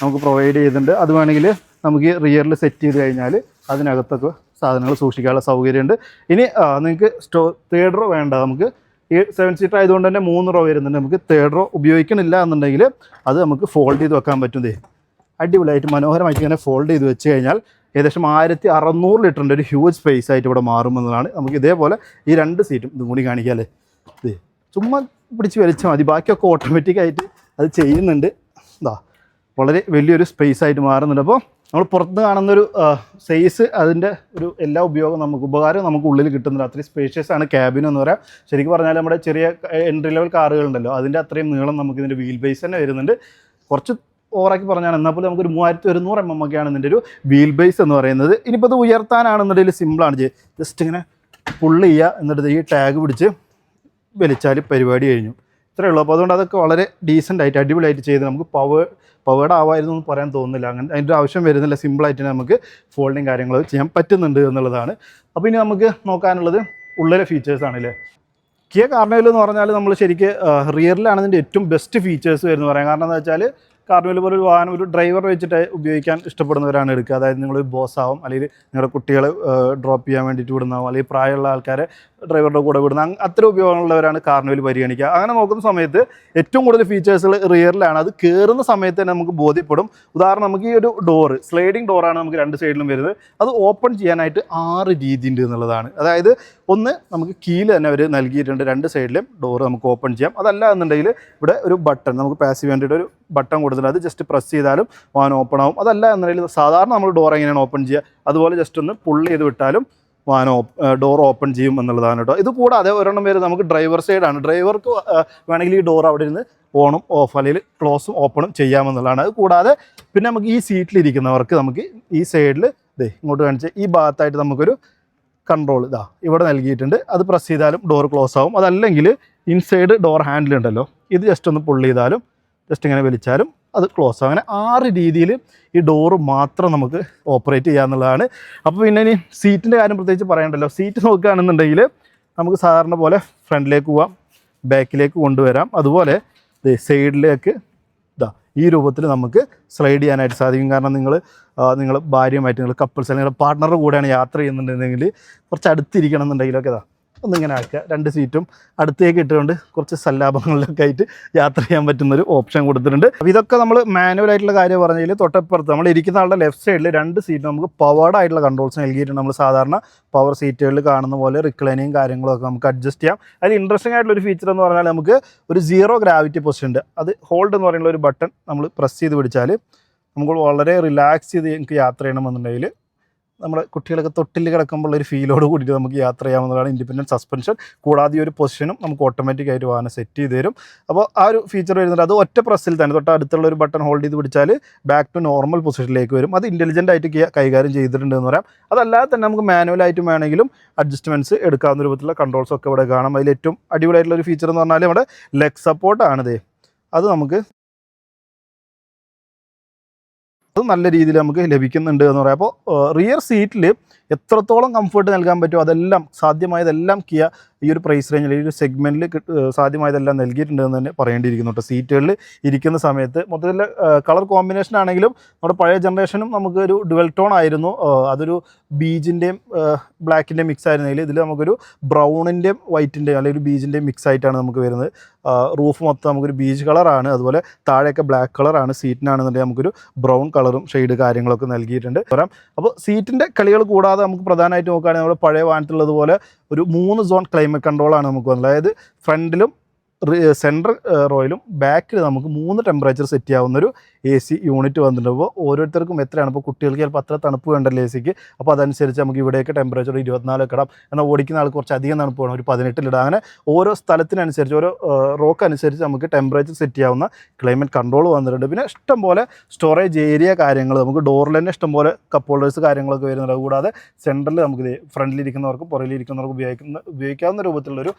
നമുക്ക് പ്രൊവൈഡ് ചെയ്തിട്ടുണ്ട്. അത് വേണമെങ്കിൽ നമുക്ക് റിയറിൽ സെറ്റ് ചെയ്ത് കഴിഞ്ഞാൽ അതിനകത്തൊക്കെ സാധനങ്ങൾ സൂക്ഷിക്കാനുള്ള സൗകര്യമുണ്ട്. ഇനി നിങ്ങൾക്ക് സ്റ്റോ തേർഡ് റോ വേണ്ട. നമുക്ക് ഈ സെവൻ സീറ്റർ ആയതുകൊണ്ട് തന്നെ മൂന്ന് റോ വരുന്നുണ്ട്. നമുക്ക് തേർഡ് റോ ഉപയോഗിക്കണില്ല എന്നുണ്ടെങ്കിൽ അത് നമുക്ക് ഫോൾഡ് ചെയ്ത് വെക്കാൻ പറ്റുന്നതേ അടിപൊളിയായിട്ട് മനോഹരമായിട്ട് ഇങ്ങനെ ഫോൾഡ് ചെയ്ത് വെച്ച് കഴിഞ്ഞാൽ ഏകദേശം ആയിരത്തി അറുന്നൂറ് ലിറ്ററിന്റെ ഒരു ഹ്യൂജ് സ്പേസ് ആയിട്ട് ഇവിടെ മാറുമെന്നതാണ് നമുക്ക് ഇതേപോലെ ഈ രണ്ട് സീറ്റും ഇതും കൂടി കാണിക്കാമല്ലേ ഇത് ചുമ്മാ പിടിച്ച് വലിച്ചാൽ മതി. ബാക്കിയൊക്കെ ഓട്ടോമാറ്റിക്കായിട്ട് അത് ചെയ്യുന്നുണ്ട്. എന്താ വളരെ വലിയൊരു സ്പേസ് ആയിട്ട് മാറുന്നുണ്ട്. അപ്പോൾ നമ്മൾ പുറത്ത് കാണുന്നൊരു സൈസ് അതിന്റെ ഒരു എല്ലാ ഉപയോഗം നമുക്ക് ഉപകാരം നമുക്ക് ഉള്ളിൽ കിട്ടുന്നില്ല. അത്രയും സ്പേഷ്യസ് ആണ് ക്യാബിൻ എന്ന് പറയാം. ശരിക്കും പറഞ്ഞാൽ നമ്മുടെ ചെറിയ എൻട്രി ലെവൽ കാറുകളുണ്ടല്ലോ അതിന്റെ അത്രയും നീളം നമുക്ക് ഇതിന്റെ വീൽ ബേസ് തന്നെ വരുന്നുണ്ട്. കുറച്ച് ഓവറാക്കി പറഞ്ഞാണ് എന്നാൽ പോലും നമുക്കൊരു മൂവായിരത്തി ഒരുന്നൂറ് എം എം ഒക്കെയാണ് ഇതിന്റെ ഒരു വീൽ ബേസ് എന്ന് പറയുന്നത്. ഇനിയിപ്പോൾ ഇത് ഉയർത്താനാണെന്നുണ്ടെങ്കിൽ സിമ്പിളാണ് ജസ്റ്റ് ഇങ്ങനെ പുള്ള് ചെയ്യുക എന്നിട്ട് ഈ ടാഗ് പിടിച്ച് വലിച്ചാൽ പരിപാടി കഴിഞ്ഞു. ഇത്രയേ ഉള്ളൂ. അപ്പോൾ അതുകൊണ്ട് അതൊക്കെ വളരെ ഡീസന്റ് ആയിട്ട് അടിപൊളിയായിട്ട് ചെയ്ത് നമുക്ക് പവർ പവേഡ് ആവായിരുന്നു എന്ന് പറയാൻ തോന്നുന്നില്ല. അങ്ങനെ അതിന്റെ ആവശ്യം വരുന്നില്ല. സിമ്പിളായിട്ട് നമുക്ക് ഫോൾഡിങ് കാര്യങ്ങൾ ചെയ്യാൻ പറ്റുന്നുണ്ട് എന്നുള്ളതാണ്. അപ്പോൾ ഇനി നമുക്ക് നോക്കാനുള്ളത് ഉള്ളിലെ ഫീച്ചേഴ്സ് ആണല്ലേ കിയ കാർണിവൽ എന്ന് പറഞ്ഞാൽ നമ്മൾ ശരിക്ക് റിയറിലാണ് ഇതിന്റെ ഏറ്റവും ബെസ്റ്റ് ഫീച്ചേഴ്സ് വരുന്നത് പറയാം കാരണം എന്താ വെച്ചാൽ കാർണിവൽ പോലെ ഒരു വാഹനം ഒരു ഡ്രൈവർ വെച്ചിട്ട് ഉപയോഗിക്കാൻ ഇഷ്ടപ്പെടുന്നവരാണ് എടുക്കുക. അതായത് നിങ്ങൾ ബോസ് ആവും അല്ലെങ്കിൽ നിങ്ങളുടെ കുട്ടികളെ ഡ്രോപ്പ് ചെയ്യാൻ വേണ്ടിയിട്ട് വിടുന്നതാവും അല്ലെങ്കിൽ പ്രായമുള്ള ആൾക്കാരെ ഡ്രൈവറുടെ കൂടെ വിടുന്ന അങ്ങ് അത്തരം ഉപയോഗങ്ങളുള്ളവരാണ് കാർണിവൽ പരിഗണിക്കുക. അങ്ങനെ നോക്കുന്ന സമയത്ത് ഏറ്റവും കൂടുതൽ ഫീച്ചേഴ്സുകൾ റിയറിലാണ് അത് കയറുന്ന സമയത്ത് തന്നെ നമുക്ക് ബോധ്യപ്പെടും. ഉദാഹരണം നമുക്ക് ഈ ഒരു ഡോറ് സ്ലൈഡിംഗ് ഡോറാണ് നമുക്ക് രണ്ട് സൈഡിലും വരുന്നത്. അത് ഓപ്പൺ ചെയ്യാനായിട്ട് ആറ് രീതി ഉണ്ട് എന്നുള്ളതാണ്. അതായത് ഒന്ന് നമുക്ക് കീൽ തന്നെ അവർ നൽകിയിട്ടുണ്ട് രണ്ട് സൈഡിലും ഡോറ് നമുക്ക് ഓപ്പൺ ചെയ്യാം. അതല്ല എന്നുണ്ടെങ്കിൽ ഇവിടെ ഒരു ബട്ടൺ നമുക്ക് പാസീവ് വേണ്ടിയിട്ട് ഒരു ബട്ടൺ കൊടുത്തിട്ടുണ്ട്. അത് ജസ്റ്റ് പ്രസ് ചെയ്താലും വാൻ ഓപ്പൺ ആവും. അതല്ല എന്നുണ്ടെങ്കിൽ സാധാരണ നമ്മൾ ഡോർ എങ്ങനെയാണ് ഓപ്പൺ ചെയ്യുക? അതുപോലെ ജസ്റ്റ് ഒന്ന് പുള്ള് ചെയ്ത് വിട്ടാലും വാൻ ഡോർ ഓപ്പൺ ചെയ്യും എന്നുള്ളതാണ് കേട്ടോ. ഇത് കൂടാതെ ഒരെണ്ണം പേര് നമുക്ക് ഡ്രൈവർ സൈഡാണ് ഡ്രൈവർക്ക് വേണമെങ്കിൽ ഈ ഡോർ അവിടെ ഇരുന്ന് ഓണും ഓഫ് അല്ലെങ്കിൽ ക്ലോസും ഓപ്പണും ചെയ്യാമെന്നുള്ളതാണ്. അത് കൂടാതെ പിന്നെ നമുക്ക് ഈ സീറ്റിലിരിക്കുന്നവർക്ക് നമുക്ക് ഈ സൈഡിൽ ദേ ഇങ്ങോട്ട് കാണിച്ച് ഈ ഭാഗത്തായിട്ട് നമുക്കൊരു കൺട്രോൾ ഇതാ ഇവിടെ നൽകിയിട്ടുണ്ട്. അത് പ്രസ് ചെയ്താലും ഡോർ ക്ലോസ് ആവും. അതല്ലെങ്കിൽ ഇൻസൈഡ് ഡോർ ഹാൻഡിൽ ഉണ്ടല്ലോ. ഇത് ജസ്റ്റ് ഒന്ന് പുള്ളി ചെയ്താലും ജസ്റ്റ് ഇങ്ങനെ വലിച്ചാലും അത് ക്ലോസ് അങ്ങനെ ആറ് രീതിയിൽ ഈ ഡോറ് മാത്രം നമുക്ക് ഓപ്പറേറ്റ് ചെയ്യാന്നുള്ളതാണ് അപ്പോൾ പിന്നെ ഇനി സീറ്റിന്റെ കാര്യം പ്രത്യേകിച്ച് പറയണ്ടല്ലോ. സീറ്റ് നോക്കുകയാണെന്നുണ്ടെങ്കിൽ നമുക്ക് സാധാരണ പോലെ ഫ്രണ്ടിലേക്ക് പോവാം ബാക്കിലേക്ക് കൊണ്ടുവരാം. അതുപോലെ സൈഡിലേക്ക് ഇതാ ഈ രൂപത്തിൽ നമുക്ക് സ്ലൈഡ് ചെയ്യാനായിട്ട് സാധിക്കും. കാരണം നിങ്ങൾ നിങ്ങൾ ഭാര്യയുമായിട്ട് നിങ്ങൾ കപ്പിൾസ് അല്ലെങ്കിൽ പാർട്ട്ണറുടെ കൂടെയാണ് യാത്ര ചെയ്യുന്നുണ്ടെങ്കിൽ കുറച്ച് അടുത്തിരിക്കണം എന്നുണ്ടെങ്കിലൊക്കെ ഇതാ ഒന്നിങ്ങനെ ആക്കുക. രണ്ട് സീറ്റും അടുത്തേക്ക് ഇട്ടുകൊണ്ട് കുറച്ച് സല്ലാപങ്ങളിലൊക്കെ ആയിട്ട് യാത്ര ചെയ്യാൻ പറ്റുന്ന ഒരു ഓപ്ഷൻ കൊടുത്തിട്ടുണ്ട്. അപ്പോൾ ഇതൊക്കെ നമ്മൾ മാനുവൽ ആയിട്ടുള്ള കാര്യം പറഞ്ഞാൽ തൊട്ടപ്പുറത്ത് നമ്മൾ ഇരിക്കുന്ന ആളുടെ ലെഫ്റ്റ് സൈഡിൽ രണ്ട് സീറ്റ് നമുക്ക് പവേർഡ് ആയിട്ടുള്ള കൺട്രോൾസ് നൽകിയിട്ടുണ്ട്. നമ്മൾ സാധാരണ പവർ സീറ്റുകളിൽ കാണുന്ന പോലെ റിക്ലൈനിങ് കാര്യങ്ങളൊക്കെ നമുക്ക് അഡ്ജസ്റ്റ് ചെയ്യാം. അതിൽ ഇൻട്രസ്റ്റിംഗ് ആയിട്ടുള്ള ഒരു ഫീച്ചർ എന്ന് പറഞ്ഞാൽ നമുക്ക് ഒരു സീറോ ഗ്രാവിറ്റി പൊസിഷൻ ഉണ്ട്. അത് ഹോൾഡ് എന്ന് പറയുന്ന ഒരു ബട്ടൺ നമ്മൾ പ്രസ് ചെയ്ത് പിടിച്ചാൽ നമുക്ക് വളരെ റിലാക്സ് ചെയ്ത് നമുക്ക് യാത്ര ചെയ്യണമെന്നുണ്ടെങ്കിൽ നമ്മുടെ കുട്ടികളൊക്കെ തൊട്ടിൽ കിടക്കുമ്പോൾ ഒരു ഫീലോട് കൂടിയിട്ട് നമുക്ക് യാത്ര ചെയ്യാവുന്നതാണ് ഇൻഡിപെൻഡന്റ് സസ്പെൻഷൻ കൂടാതെ ഒരു പൊസിഷനും നമുക്ക് ഓട്ടോമാറ്റിക് ആയിട്ട് വാഹനം സെറ്റ് ചെയ്ത് തരും. അപ്പോൾ ആ ഒരു ഫീച്ചർ വരുന്നുണ്ട്. അത് ഒറ്റ പ്രസ്സിൽ തന്നെ തൊട്ട് അടുത്തുള്ള ഒരു ബട്ടൺ ഹോൾഡ് ചെയ്ത് പിടിച്ചാൽ ബാക്ക് ടു നോർമൽ പൊസിഷനിലേക്ക് വരും. അത് ഇന്റലിജന്റ് ആയിട്ട് കൈകാര്യം ചെയ്തിട്ടുണ്ട് എന്ന് പറയാം. അതല്ലാതെ തന്നെ നമുക്ക് മാനുവലായിട്ടും വേണമെങ്കിലും അഡ്ജസ്റ്റ്മെന്റ്സ് എടുക്കാവുന്ന രൂപത്തിലുള്ള കൺട്രോൾസ് ഒക്കെ ഇവിടെ കാണാം. അതിൽ ഏറ്റവും അടിപൊളിയായിട്ടുള്ള ഒരു ഫീച്ചർ എന്ന് പറഞ്ഞാൽ നമ്മുടെ ലെഗ് സപ്പോർട്ടാണിത് അത് നമുക്ക് അത് നല്ല രീതിയിൽ നമുക്ക് ലഭിക്കുന്നുണ്ട് എന്ന് പറയാം. അപ്പോൾ റിയർ സീറ്റിൽ എത്രത്തോളം കംഫർട്ട് നൽകാൻ പറ്റുമോ അതെല്ലാം സാധ്യമായതെല്ലാം കിയ ഈ ഒരു പ്രൈസ് റേഞ്ചിൽ ഈ ഒരു സെഗ്മെന്റിൽ സാധ്യമായതെല്ലാം നൽകിയിട്ടുണ്ട് എന്ന് തന്നെ പറയേണ്ടിയിരിക്കുന്നു കേട്ടോ. സീറ്റുകളിൽ ഇരിക്കുന്ന സമയത്ത് മൊത്തത്തിൽ കളർ കോമ്പിനേഷൻ ആണെങ്കിലും നമ്മുടെ പഴയ ജനറേഷനും നമുക്ക് ഒരു ഡുവൽ ടോൺ ആയിരുന്നു. അതൊരു ബീജിന്റെയും ബ്ലാക്കിന്റെയും മിക്സ് ആയിരുന്നെങ്കിൽ ഇതിൽ നമുക്കൊരു ബ്രൗണിന്റെയും വൈറ്റിന്റെയും അല്ലെങ്കിൽ ഒരു ബീജിന്റെയും മിക്സ് ആയിട്ടാണ് നമുക്ക് വരുന്നത്. റൂഫ് മൊത്തം നമുക്കൊരു ബീജ് കളറാണ് അതുപോലെ താഴെയൊക്കെ ബ്ലാക്ക് കളറാണ് സീറ്റിനാണെന്നുണ്ടെങ്കിൽ നമുക്കൊരു ബ്രൗൺ കളറും ഷെയ്ഡ് കാര്യങ്ങളൊക്കെ നൽകിയിട്ടുണ്ട്. പറയാം. അപ്പോൾ സീറ്റിന്റെ കളികൾ കൂടാതെ നമുക്ക് പ്രധാനമായിട്ട് നോക്കുകയാണെങ്കിൽ നമ്മുടെ പഴയ വാഹനത്തിലുള്ളതുപോലെ ഒരു മൂന്ന് സോൺ ക്ലൈമറ്റ് കൺട്രോളാണ് നമുക്ക് വന്നത്. അതായത് ഫ്രണ്ടിലും സെൻട്രൽ റോയിലും ബാക്കിൽ നമുക്ക് മൂന്ന് ടെമ്പറേച്ചർ സെറ്റ് ചെയ്യാവുന്ന ഒരു എ സി യൂണിറ്റ് വന്നിട്ടുണ്ട്. അപ്പോൾ ഓരോരുത്തർക്കും എത്രയാണ്? ഇപ്പോൾ കുട്ടികൾക്ക് ചിലപ്പോൾ അത്ര തണുപ്പ് വേണ്ടല്ലോ എ സിക്ക് അപ്പോൾ അതനുസരിച്ച് നമുക്ക് ഇവിടെയൊക്കെ ടെമ്പറേച്ചർ ഇരുപത്തിനാലൊക്കെ ഇടാം. എന്നാൽ ഓടിക്കുന്ന ആൾക്ക് കുറച്ച് അധികം തണുപ്പ് വേണം. ഒരു പതിനെട്ടിലിടാം അങ്ങനെ ഓരോ സ്ഥലത്തിനനുസരിച്ച് ഓരോ റോക്ക് അനുസരിച്ച് നമുക്ക് ടെമ്പറേച്ചർ സെറ്റ് ചെയ്യാവുന്ന ക്ലൈമറ്റ് കൺട്രോൾ വന്നിട്ടുണ്ട്. പിന്നെ ഇഷ്ടം പോലെ സ്റ്റോറേജ് ഏരിയ കാര്യങ്ങൾ നമുക്ക് ഡോറിൽ തന്നെ ഇഷ്ടം പോലെ കപ്പ് ഹോൾഡേഴ്സ് കാര്യങ്ങളൊക്കെ വരുന്നുണ്ട്. കൂടാതെ സെന്ററിൽ നമുക്ക് ഫ്രണ്ടിലിരിക്കുന്നവർക്കും പുറകിലിരിക്കുന്നവർക്കും ഉപയോഗിക്കുന്ന ഉപയോഗിക്കാവുന്ന രൂപത്തിലുള്ളൊരു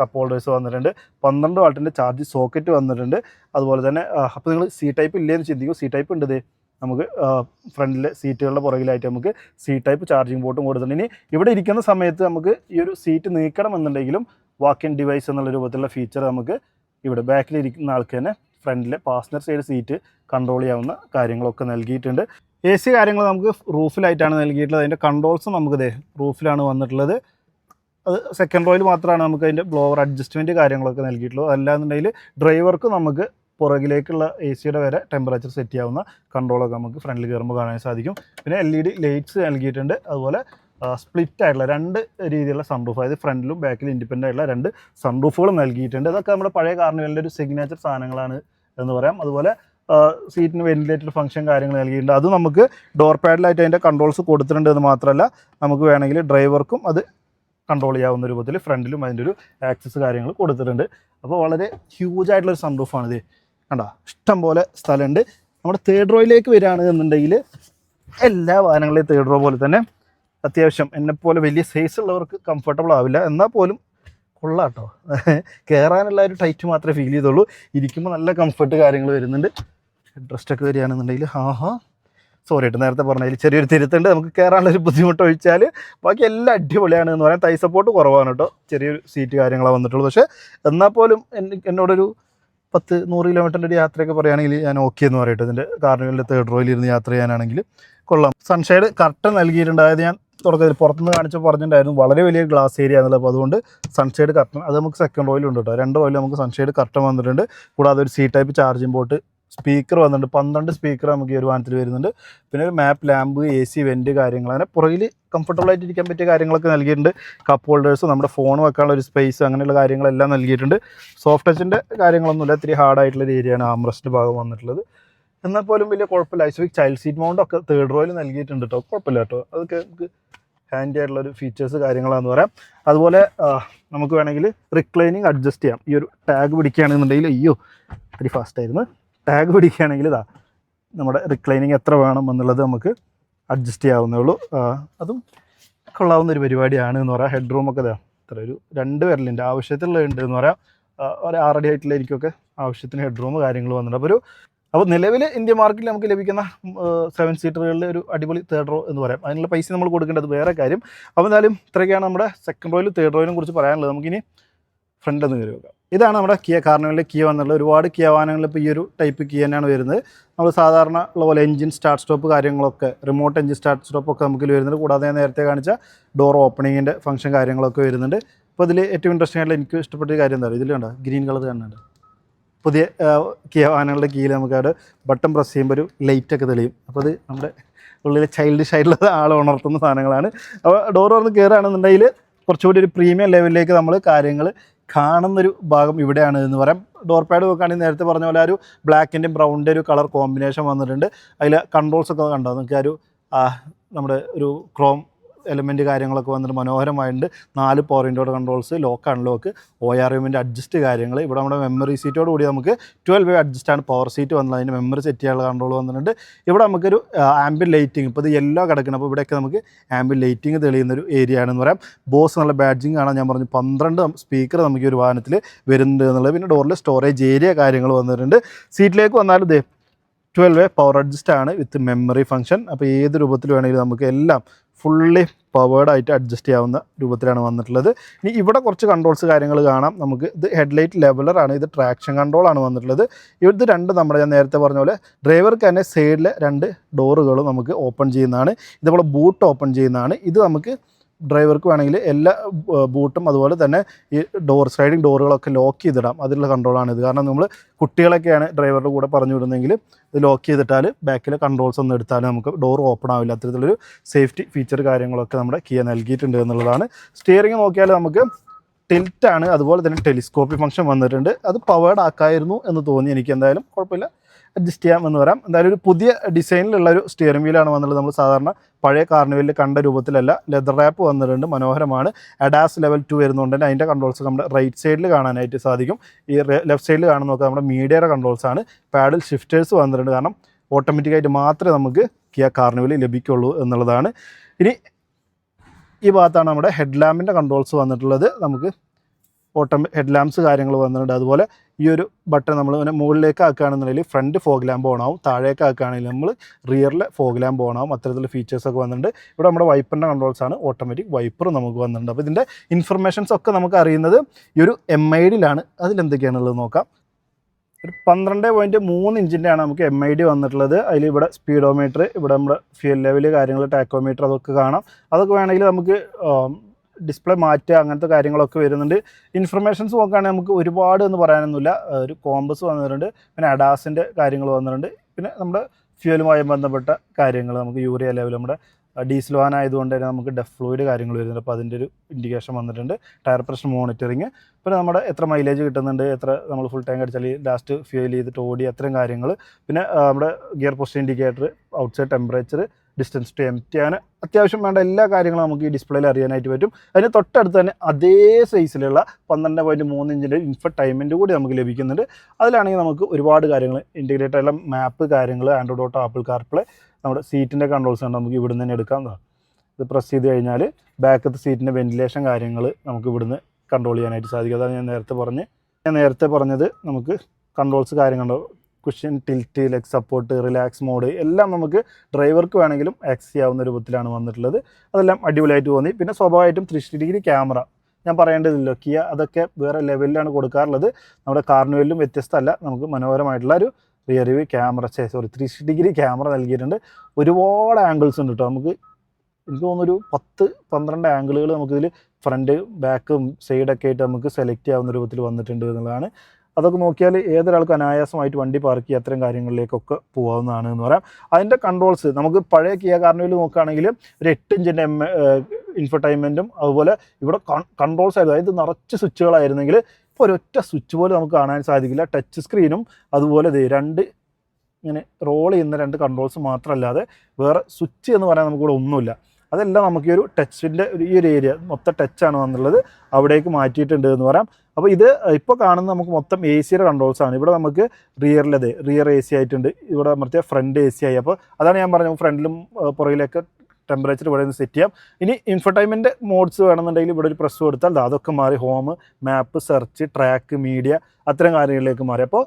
കപ്പ് ഹോൾഡേഴ്സ് വന്നിട്ടുണ്ട്. പന്ത്രണ്ട് വാട്ടിന്റെ ചാർജ് സോക്കറ്റ് വന്നിട്ടുണ്ട്. അതുപോലെ തന്നെ അപ്പോൾ നിങ്ങൾ സി ടൈപ്പ് ഇല്ലേന്ന് ചിന്തിക്കും. സി ടൈപ്പ് ഉണ്ട് നമുക്ക് ഫ്രണ്ടിലെ സീറ്റുകളുടെ പുറകിലായിട്ട് നമുക്ക് സി ടൈപ്പ് ചാർജിങ് പോർട്ടും കൊടുത്തിട്ടുണ്ട്. ഇനി ഇവിടെ ഇരിക്കുന്ന സമയത്ത് നമുക്ക് ഈ ഒരു സീറ്റ് നീക്കണമെന്നുണ്ടെങ്കിലും വാക്ക് ഇൻ ഡിവൈസ് എന്നുള്ള രൂപത്തിലുള്ള ഫീച്ചർ നമുക്ക് ഇവിടെ ബാക്കിൽ ഇരിക്കുന്ന ആൾക്ക് തന്നെ ഫ്രണ്ടിലെ പാസഞ്ചർ സൈഡ് സീറ്റ് കൺട്രോൾ ചെയ്യാവുന്ന കാര്യങ്ങളൊക്കെ നൽകിയിട്ടുണ്ട്. എ സി കാര്യങ്ങൾ നമുക്ക് റൂഫിലായിട്ടാണ് നൽകിയിട്ടുള്ളത്. അതിന്റെ കൺട്രോൾസും നമുക്ക് ദേ റൂഫിലാണ് വന്നിട്ടുള്ളത്. അത് സെക്കൻഡ് റോയിൽ മാത്രമാണ് നമുക്ക് അതിന്റെ ബ്ലോവർ അഡ്ജസ്റ്റ്മെന്റ് കാര്യങ്ങളൊക്കെ നൽകിയിട്ടുള്ളൂ അല്ലാന്നുണ്ടെങ്കിൽ ഡ്രൈവർക്ക് നമുക്ക് പുറകിലേക്കുള്ള എ സിയുടെ വരെ ടെമ്പറേച്ചർ സെറ്റ് ചെയ്യാവുന്ന കൺട്രോളൊക്കെ നമുക്ക് ഫ്രണ്ടിൽ കയറുമ്പോൾ കാണാൻ സാധിക്കും. പിന്നെ എൽ ഇ ഡി ലൈറ്റ്സ് നൽകിയിട്ടുണ്ട്. അതുപോലെ സ്പ്ലിറ്റ് ആയിട്ടുള്ള രണ്ട് രീതിയിലുള്ള സൺറൂഫ് അതായത് ഫ്രണ്ടിലും ബാക്കിലും ഇൻഡിപെൻഡന്റ് ആയിട്ടുള്ള രണ്ട് സൺറൂഫുകൾ നൽകിയിട്ടുണ്ട്. ഇതൊക്കെ നമ്മുടെ പഴയ കാർണിവലിന്റെ ഒരു സിഗ്നേച്ചർ സാധനങ്ങളാണ് എന്ന് പറയാം. അതുപോലെ സീറ്റിന് വെന്റിലേറ്റർ ഫംഗ്ഷൻ കാര്യങ്ങൾ നൽകിയിട്ടുണ്ട്. അത് നമുക്ക് ഡോർ പാഡിലായിട്ട് അതിന്റെ കൺട്രോൾസ് കൊടുത്തിട്ടുണ്ട് എന്ന് മാത്രമല്ല നമുക്ക് വേണമെങ്കിൽ ഡ്രൈവർക്കും അത് കൺട്രോൾ ചെയ്യാവുന്ന രൂപത്തിൽ ഫ്രണ്ടിലും അതിന്റെ ഒരു ആക്സസ് കാര്യങ്ങൾ കൊടുത്തിട്ടുണ്ട്. അപ്പോൾ വളരെ ഹ്യൂജ് ആയിട്ടുള്ളൊരു സൺറൂഫാണ് ഇത്. കണ്ടോ? ഇഷ്ടം പോലെ സ്ഥലമുണ്ട്. നമ്മുടെ തേർഡ് റോയിലേക്ക് വരികയാണ് എന്നുണ്ടെങ്കിൽ എല്ലാ വാഹനങ്ങളെയും തേർഡ് റോ പോലെ തന്നെ അത്യാവശ്യം എന്നെപ്പോലെ വലിയ സൈസ് ഉള്ളവർക്ക് കംഫർട്ടബിൾ ആവില്ല. എന്നാൽ പോലും കൊള്ളാട്ടോ കയറാനുള്ള ഒരു ടൈറ്റ് മാത്രമേ ഫീൽ ചെയ്തുള്ളൂ. ഇരിക്കുമ്പോൾ നല്ല കംഫർട്ട് കാര്യങ്ങൾ വരുന്നുണ്ട്. ഡ്രസ്റ്റൊക്കെ വരികയാണെന്നുണ്ടെങ്കിൽ ഹാ ഹാ സോറി നേരത്തെ പറഞ്ഞതിൽ ചെറിയൊരു തിരുത്തുണ്ട്. നമുക്ക് കയറാനുള്ളൊരു ബുദ്ധിമുട്ട് ഒഴിച്ചാൽ ബാക്കി എല്ലാം അടിപൊളിയാണ് എന്ന് പറയാൻ തൈ സപ്പോർട്ട് കുറവാണ് കേട്ടോ ചെറിയൊരു സീറ്റ് കാര്യങ്ങളാണ് വന്നിട്ടുള്ളൂ. പക്ഷേ എന്നാൽ പോലും എന്നോടൊരു പത്ത് നൂറ് കിലോമീറ്ററിന്റെ ഒരു യാത്രയൊക്കെ പറയുകയാണെങ്കിൽ ഞാൻ ഓക്കെ എന്ന് പറയട്ടെ. ഇതിന്റെ കാർണിവലിന്റെ തേർഡ് റോയിൽ ഇരുന്ന് യാത്ര ചെയ്യാനാണെങ്കിൽ കൊള്ളാം. സൺഷൈഡ് കർട്ടൻ നൽകിയിട്ടുണ്ട്. അതായത് ഞാൻ തുടക്കത്തിൽ പുറത്തുനിന്ന് കാണിച്ച് പറഞ്ഞിട്ടുണ്ടായിരുന്നു. വളരെ വലിയ ഗ്ലാസ് ഏരിയ എന്നുള്ളത് അപ്പോൾ അതുകൊണ്ട് സൺഷെയ്ഡ് കർട്ടൻ അത് നമുക്ക് സെക്കൻഡ് റോയിലുണ്ട് കേട്ടോ രണ്ട് റോയിൽ നമുക്ക് സൺഷെയ്ഡ് കർട്ടൻ വന്നിട്ടുണ്ട്. കൂടാതെ ഒരു C type charging port speaker വന്നിട്ടുണ്ട്. പന്ത്രണ്ട് സ്പീക്കർ നമുക്ക് ഈ ഒരു വാഹനത്തിൽ വരുന്നുണ്ട്. പിന്നെ ഒരു map lamp A C vent കാര്യങ്ങൾ. അങ്ങനെ പുറകിൽ കംഫർട്ടബിൾ ആയിട്ട് ഇരിക്കാൻ പറ്റിയ കാര്യങ്ങളൊക്കെ നൽകിയിട്ടുണ്ട്. കപ്പ് ഹോൾഡേഴ്സ് നമ്മുടെ ഫോൺ വെക്കാനുള്ള ഒരു സ്പേസ് അങ്ങനെയുള്ള കാര്യങ്ങളെല്ലാം നൽകിയിട്ടുണ്ട്. സോഫ്റ്റ് ടച്ചിന്റെ കാര്യങ്ങളൊന്നുമില്ല. ഇത്തിരി ഹാർഡായിട്ടുള്ള ഒരു ഏരിയയാണ് ആംറസ്റ്റ് ഭാഗം വന്നിട്ടുള്ളത്. എന്നാൽ പോലും വലിയ കുഴപ്പമില്ല. ഐസ്വിക് ചൈൽഡ് സീറ്റ് മൗണ്ടൊക്കെ തേർഡ് റോയിൽ നൽകിയിട്ടുണ്ട് കേട്ടോ കുഴപ്പമില്ല കേട്ടോ അതൊക്കെ നമുക്ക് ഹാൻഡി ആയിട്ടുള്ള ഒരു ഫീച്ചേഴ്സ് കാര്യങ്ങളാണെന്ന് പറയാം. അതുപോലെ നമുക്ക് വേണമെങ്കിൽ റിക്ലൈനിങ് അഡ്ജസ്റ്റ് ചെയ്യാം. ഈ ഒരു ടാഗ് പിടിക്കുകയാണെന്നുണ്ടെങ്കിൽ അയ്യോ ഇത്തിരി ഫാസ്റ്റ് ആയിരുന്നു. ടാഗ് പിടിക്കുകയാണെങ്കിൽ ഇതാ നമ്മുടെ റിക്ലൈനിങ് എത്ര വേണം എന്നുള്ളത് നമുക്ക് അഡ്ജസ്റ്റ് ചെയ്യാവുന്നേ ഉള്ളൂ. അതും കൊള്ളാവുന്ന ഒരു പരിപാടിയാണ് എന്ന് പറയാം. ഹെഡ് റൂമൊക്കെ ഇതാ ഇത്ര ഒരു രണ്ട് വിരലിന്റെ ആവശ്യത്തിലുള്ളത് എന്ന് പറയാം. ഒരു ആറടി ഹൈറ്റിലായിരിക്കുമൊക്കെ ആവശ്യത്തിന് ഹെഡ് റൂം കാര്യങ്ങൾ വന്നിട്ടുണ്ട്. അപ്പോൾ ഒരു അപ്പോൾ നിലവിൽ ഇന്ത്യ മാർക്കറ്റിൽ നമുക്ക് ലഭിക്കുന്ന സെവൻ സീറ്ററുകളിൽ ഒരു അടിപൊളി തേർഡ് റോ എന്ന് പറയാം. അതിനുള്ള പൈസ നമ്മൾ കൊടുക്കേണ്ടത് വേറെ കാര്യം. അപ്പോൾ എന്തായാലും ഇത്രയൊക്കെയാണ് നമ്മുടെ സെക്കൻഡ് റോയിലും തേർഡ് റോയിലും കുറിച്ച് പറയാനുള്ളത്. നമുക്കിനി ഫ്രണ്ട് നിന്ന് കയറി വെക്കാം ഇതാണ് നമ്മുടെ കിയ കാർണിവലിലെ കിയ വന്നുള്ളത് ഒരുപാട് കിയ വാഹനങ്ങളിൽ ഇപ്പോൾ ഈ ഒരു ടൈപ്പ് കിയ തന്നെയാണ് വരുന്നത്. നമ്മൾ സാധാരണ ഉള്ള പോലെ എഞ്ചിൻ സ്റ്റാർട്ട് സ്റ്റോപ്പ് കാര്യങ്ങളൊക്കെ റിമോട്ട് എഞ്ചിൻ സ്റ്റാർട്ട് സ്റ്റോപ്പ് ഒക്കെ നമുക്ക് വരുന്നുണ്ട്. കൂടാതെ നേരത്തെ കാണിച്ച ഡോർ ഓപ്പണിങ്ങിന്റെ ഫംഗ്ഷൻ കാര്യങ്ങളൊക്കെ വരുന്നുണ്ട്. അപ്പോൾ ഇതിൽ ഏറ്റവും ഇൻട്രസ്റ്റിംഗ് ആയിട്ടുള്ള എനിക്ക് ഇഷ്ടപ്പെട്ട കാര്യം എന്താ പറയുക ഇതിലുണ്ടോ ഗ്രീൻ കളർ കാണുന്നുണ്ട് പുതിയ കിയ വാഹനങ്ങളുടെ കീഴിൽ നമുക്ക് അവിടെ ബട്ടൺ പ്രസ് ചെയ്യുമ്പോൾ ഒരു ലൈറ്റ് ഒക്കെ തെളിയും. അപ്പോൾ അത് നമ്മുടെ ഉള്ളിലെ ചൈൽഡിഷ് ആയിട്ടുള്ള ആൾ ഉണർത്തുന്ന സാധനങ്ങളാണ്. അപ്പോൾ ഡോർ തുറന്ന് കയറുകയാണെന്നുണ്ടെങ്കിൽ കുറച്ചുകൂടി ഒരു പ്രീമിയം ലെവലിലേക്ക് നമ്മൾ കാര്യങ്ങൾ കാണുന്നൊരു ഭാഗം ഇവിടെയാണ് എന്ന് പറയാം. ഡോർ പാഡ് നോക്കുകയാണെങ്കിൽ നേരത്തെ പറഞ്ഞ പോലെ ഒരു ബ്ലാക്കിന്റെയും ബ്രൗണിന്റെ ഒരു കളർ കോമ്പിനേഷൻ വന്നിട്ടുണ്ട്. അതിൽ കൺട്രോൾസ് ഒക്കെ കണ്ടോ? നമുക്ക് ആ ഒരു നമ്മുടെ ഒരു ക്രോം എലമെന്റ് കാര്യങ്ങളൊക്കെ വന്നിട്ട് മനോഹരമായിട്ടുണ്ട് നാല് പോയിന്റോട് controls lock unlock O R എമ്മിന്റെ അഡ്ജസ്റ്റ് കാര്യങ്ങൾ ഇവിടെ നമ്മുടെ മെമ്മറി സീറ്റോട് കൂടി നമുക്ക് ട്വൽവ് വേ അഡ്ജസ്റ്റ് ആണ്. പവർ സീറ്റ് വന്നത്. അതിന്റെ മെമ്മറി സെറ്റ് ചെയ്യാനുള്ള കൺട്രോൾ വന്നിട്ടുണ്ട്. ഇവിടെ നമുക്കൊരു ആംബിയൻ ലൈറ്റിംഗ് ഇപ്പോൾ ഇത് യെല്ലോ കിടക്കണം അപ്പോൾ ഇവിടെയൊക്കെ നമുക്ക് ആംബിയൻ ലൈറ്റിംഗ് തെളിയുന്ന ഒരു ഏരിയ ആണെന്ന് പറയാം. ബോസ് നല്ല ബാഡ്ജിങ് ആണ്. ഞാൻ പറഞ്ഞു പന്ത്രണ്ട് സ്പീക്കർ നമുക്ക് ഒരു വാഹനത്തിൽ വരുന്നുണ്ട് എന്നുള്ളത്. പിന്നെ ഡോറിൽ സ്റ്റോറേജ് ഏരിയ കാര്യങ്ങൾ വന്നിട്ടുണ്ട്. സീറ്റിലേക്ക് വന്നാലും ദേ ട്വൽവ് പവർ അഡ്ജസ്റ്റ് ആണ് വിത്ത് മെമ്മറി ഫംഗ്ഷൻ അപ്പോൾ ഏത് രൂപത്തിൽ വേണമെങ്കിലും നമുക്ക് എല്ലാം ഫുള്ളി പവേർഡായിട്ട് അഡ്ജസ്റ്റ് ചെയ്യാവുന്ന രൂപത്തിലാണ് വന്നിട്ടുള്ളത്. ഇനി ഇവിടെ കുറച്ച് കൺട്രോൾസ് കാര്യങ്ങൾ കാണാം. നമുക്ക് ഇത് ഹെഡ്ലൈറ്റ് ലെവലറാണ് ഇത് ട്രാക്ഷൻ കൺട്രോൾ ആണ് വന്നിട്ടുള്ളത്. ഇത് രണ്ട് നമ്മുടെ ഞാൻ നേരത്തെ പറഞ്ഞ പോലെ ഡ്രൈവർക്ക് തന്നെ സൈഡിലെ രണ്ട് ഡോറുകളും നമുക്ക് ഓപ്പൺ ചെയ്യുന്നതാണ്. ഇതുപോലെ ബൂട്ട് ഓപ്പൺ ചെയ്യുന്നതാണ്. ഇത് നമുക്ക് ഡ്രൈവർക്ക് വേണമെങ്കിൽ എല്ലാ ബൂട്ടും അതുപോലെ തന്നെ ഈ ഡോർ സ്ലൈഡിങ് ഡോറുകളൊക്കെ ലോക്ക് ചെയ്തിടാം. അതിലുള്ള കൺട്രോളാണ് ഇത്. കാരണം നമ്മൾ കുട്ടികളൊക്കെയാണ് ഡ്രൈവറുടെ കൂടെ പറഞ്ഞു വിടുന്നതെങ്കിൽ ഇത് ലോക്ക് ചെയ്തിട്ടാൽ ബാക്കിലെ കൺട്രോൾസ് ഒന്നും എടുത്താൽ നമുക്ക് ഡോർ ഓപ്പൺ ആവില്ല. അത്തരത്തിലൊരു സേഫ്റ്റി ഫീച്ചർ കാര്യങ്ങളൊക്കെ നമ്മുടെ കിയ നൽകിയിട്ടുണ്ട് എന്നുള്ളതാണ്. സ്റ്റിയറിംഗ് നോക്കിയാൽ നമുക്ക് ടിൽറ്റാണ് അതുപോലെ തന്നെ ടെലിസ്കോപ്പി ഫംഗ്ഷൻ വന്നിട്ടുണ്ട്. അത് പവേഡ് ആക്കായിരുന്നു എന്ന് തോന്നി. എനിക്ക് എന്തായാലും കുഴപ്പമില്ല. അഡ്ജസ്റ്റ് ചെയ്യാം എന്ന് പറയാം എന്തായാലും ഒരു പുതിയ ഡിസൈനിലുള്ള ഒരു സ്റ്റിയറിംഗ് വീലാണ് വന്നുള്ളത് നമ്മൾ സാധാരണ പഴയ കാർണിവലിൽ കണ്ട രൂപത്തിലല്ല ലെതർ റാപ്പ് വന്നിട്ടുണ്ട് മനോഹരമാണ്. അഡാസ് ലെവൽ ടു വരുന്നുണ്ട്. അതിന്റെ കൺട്രോൾസ് നമ്മുടെ റൈറ്റ് സൈഡിൽ കാണാനായിട്ട് സാധിക്കും. ഈ ലെഫ്റ്റ് സൈഡിൽ കാണുന്ന നോക്കുക നമ്മുടെ മീഡിയയുടെ കൺട്രോൾസ് ആണ്. പാഡിൽ ഷിഫ്റ്റേഴ്സ് വന്നിട്ടുണ്ട്. കാരണം ഓട്ടോമാറ്റിക്കായിട്ട് മാത്രമേ നമുക്ക് കിയ കാർണിവൽ ലഭിക്കുള്ളൂ എന്നുള്ളതാണ്. ഇനി ഈ ഭാഗത്താണ് നമ്മുടെ ഹെഡ് ലാമ്പിന്റെ കൺട്രോൾസ് വന്നിട്ടുള്ളത്. നമുക്ക് ഓട്ടോമ ഹെഡ് ലാമ്പ്സ് കാര്യങ്ങൾ വന്നിട്ടുണ്ട്. അതുപോലെ ഈ ഒരു ബട്ടൺ നമ്മൾ ഇങ്ങനെ മുകളിലേക്ക് ആക്കുകയാണെന്നുണ്ടെങ്കിൽ ഫ്രണ്ട് ഫോഗ് ലാമ്പ് ഓൺ ആവും. താഴേക്ക് ആക്കുകയാണെങ്കിൽ നമ്മൾ റിയറിലെ ഫോഗ് ലാമ്പ് ഓൺ ആവും. അത്തരത്തിലുള്ള ഫീച്ചേഴ്സ് ഒക്കെ വന്നിട്ടുണ്ട്. ഇവിടെ നമ്മുടെ വൈപ്പറിന്റെ കൺട്രോൾസ് ആണ്. ഓട്ടോമാറ്റിക് വൈപ്പർ നമുക്ക് വന്നിട്ടുണ്ട്. അപ്പോൾ ഇതിന്റെ ഇൻഫർമേഷൻസ് ഒക്കെ നമുക്ക് അറിയുന്നത് ഈ ഒരു എം ഐ ഡിയിലാണ് അതിലെന്തൊക്കെയാണുള്ളത് നോക്കാം. ഒരു പന്ത്രണ്ട് പോയിന്റ് മൂന്ന് ഇഞ്ചിന്റെ ആണ് നമുക്ക് എം ഐ ഡി വന്നിട്ടുള്ളത്. അതിൽ സ്പീഡോമീറ്റർ ഇവിടെ നമ്മുടെ ഫ്യൂൽ ലെവൽ കാര്യങ്ങൾ ടാക്കോമീറ്റർ അതൊക്കെ കാണാം. അതൊക്കെ വേണമെങ്കിൽ നമുക്ക് ഡിസ്പ്ലേ മാറ്റുക അങ്ങനത്തെ കാര്യങ്ങളൊക്കെ വരുന്നുണ്ട്. ഇൻഫർമേഷൻസ് നോക്കുകയാണെങ്കിൽ നമുക്ക് ഒരുപാട് എന്ന് പറയാനൊന്നുമില്ല. ഒരു കോമ്പസ് വന്നിട്ടുണ്ട്. പിന്നെ അഡാസിന്റെ കാര്യങ്ങൾ വന്നിട്ടുണ്ട്. പിന്നെ നമ്മുടെ ഫ്യൂലുമായി ബന്ധപ്പെട്ട കാര്യങ്ങൾ നമുക്ക് യൂറിയ ലെവൽ നമ്മുടെ ഡീസൽ വാൻ ആയതുകൊണ്ട് തന്നെ നമുക്ക് ഫ്ലൂയിഡ് കാര്യങ്ങൾ വരുന്നുണ്ട്. അപ്പോൾ അതിന്റെ ഒരു ഇൻഡിക്കേഷൻ വന്നിട്ടുണ്ട്. ടയർ പ്രഷർ മോണിറ്ററിങ് പിന്നെ നമ്മുടെ എത്ര മൈലേജ് കിട്ടുന്നുണ്ട് എത്ര നമ്മൾ ഫുൾ ടാങ്ക് അടിച്ചാൽ ലാസ്റ്റ് ഫ്യൂൽ ചെയ്തിട്ട് ഓടി അത്രയും കാര്യങ്ങൾ. പിന്നെ നമ്മുടെ gear post indicator outside temperature distance to M T അങ്ങനെ അത്യാവശ്യം വേണ്ട എല്ലാ കാര്യങ്ങളും നമുക്ക് ഈ ഡിസ്പ്ലേയിൽ അറിയാനായിട്ട് പറ്റും. അതിന് തൊട്ടടുത്ത് തന്നെ അതേ സൈസിലുള്ള പന്ത്രണ്ട് പോയിന്റ് മൂന്ന് ഇഞ്ചിന്റെ ഇൻഫർടൈൻമെന്റ് കൂടി നമുക്ക് ലഭിക്കുന്നുണ്ട്. അതിലാണെങ്കിൽ നമുക്ക് ഒരുപാട് കാര്യങ്ങൾ ഇന്റഗ്രേറ്റ് ആയിട്ടുള്ള മാപ്പ് കാര്യങ്ങൾ ആൻഡ്രോയിഡ് ഓട്ടോ ആപ്പിൾ കാർപ്ലേ നമ്മുടെ സീറ്റിന്റെ കൺട്രോൾസ് ആണ് നമുക്ക് ഇവിടുന്ന് തന്നെ എടുക്കാവുന്നതാണ്. ഇത് പ്രസ് ചെയ്ത് കഴിഞ്ഞാൽ ബാക്കത്തെ സീറ്റിന്റെ വെന്റിലേഷൻ കാര്യങ്ങൾ നമുക്ക് ഇവിടുന്ന് കൺട്രോൾ ചെയ്യാനായിട്ട് സാധിക്കും. അതാണ് ഞാൻ നേരത്തെ പറഞ്ഞ്. ഞാൻ നേരത്തെ പറഞ്ഞത് നമുക്ക് controls കാര്യങ്ങളുണ്ടോ cushion tilt leg support relax mode എല്ലാം നമുക്ക് ഡ്രൈവർക്ക് വേണമെങ്കിലും ആക്സസ് ചെയ്യാവുന്ന രൂപത്തിലാണ് വന്നിട്ടുള്ളത്. അതെല്ലാം അടിപൊളിയായിട്ട് തോന്നി. പിന്നെ സ്വാഭാവികമായിട്ടും ത്രീ ഡിഗ്രി ക്യാമറ ഞാൻ പറയേണ്ടതില്ലോ. കിയ അതൊക്കെ വേറെ ലെവലിലാണ് കൊടുക്കാറുള്ളത്. നമ്മുടെ കാർണിവലിലും വ്യത്യസ്തമല്ല. നമുക്ക് മനോഹരമായിട്ടുള്ള ഒരു rear view camera sorry three degree camera നൽകിയിട്ടുണ്ട്. ഒരുപാട് ആംഗിൾസ് ഉണ്ട് കേട്ടോ നമുക്ക് എനിക്ക് തോന്നുന്നൊരു പത്ത് പന്ത്രണ്ട് ആംഗിളുകൾ നമുക്കിതിൽ ഫ്രണ്ട് ബാക്കും സൈഡൊക്കെ ആയിട്ട് നമുക്ക് സെലക്ട് ചെയ്യാവുന്ന രൂപത്തിൽ വന്നിട്ടുണ്ട് എന്നുള്ളതാണ് അതൊക്കെ നോക്കിയാൽ ഏതൊരാൾക്കും അനായാസമായിട്ട് വണ്ടി പാർക്ക് ചെയ്യുക അത്തരം കാര്യങ്ങളിലേക്കൊക്കെ പോകാവുന്നതാണ് എന്ന് പറയാം. അതിന്റെ കൺട്രോൾസ് നമുക്ക് പഴയ കിയ കാർണിവൽ നോക്കുകയാണെങ്കിൽ ഒരു എട്ട് ഇഞ്ചിന്റെ എം ഇൻഫർടൈൻമെന്റും അതുപോലെ ഇവിടെ കൺട്രോൾസ് ആയിരുന്നു. അതായത് നിറച്ച് സ്വിച്ചുകളായിരുന്നെങ്കിൽ ഇപ്പോൾ ഒരൊറ്റ സ്വിച്ച് പോലും നമുക്ക് കാണാൻ സാധിക്കില്ല. ടച്ച് സ്ക്രീനും അതുപോലെ രണ്ട് ഇങ്ങനെ റോൾ ചെയ്യുന്ന രണ്ട് കൺട്രോൾസ് മാത്രമല്ലാതെ വേറെ സ്വിച്ച് എന്ന് പറയാൻ നമുക്കിവിടെ ഒന്നുമില്ല. അതെല്ലാം നമുക്ക് ഈ ഒരു ടച്ചിന്റെ ഒരു ഈ ഒരു ഏരിയ മൊത്തം ടച്ചാണ് വന്നുള്ളത് അവിടേക്ക് മാറ്റിയിട്ടുണ്ട് എന്ന് പറയാം. അപ്പോൾ ഇത് ഇപ്പോൾ കാണുന്ന നമുക്ക് മൊത്തം എ സിയുടെ കൺട്രോൾസ് ആണ്. ഇവിടെ നമുക്ക് റിയറിലത് റിയർ എ സി ആയിട്ടുണ്ട്. ഇവിടെ മറ്റേ ഫ്രണ്ട് എ സി ആയി. അപ്പോൾ അതാണ് ഞാൻ പറഞ്ഞത്. ഫ്രണ്ടിലും പുറകിലൊക്കെ ടെമ്പറേച്ചർ ഇവിടെ നിന്ന് സെറ്റ് ചെയ്യാം. ഇനി ഇൻഫർടൈൻമെന്റ് മോഡ്സ് വേണമെന്നുണ്ടെങ്കിൽ ഇവിടെ ഒരു പ്രസ് കൊടുത്താൽ അതൊക്കെ മാറി. Home map search track media അത്തരം കാര്യങ്ങളിലേക്ക് മാറി. അപ്പോൾ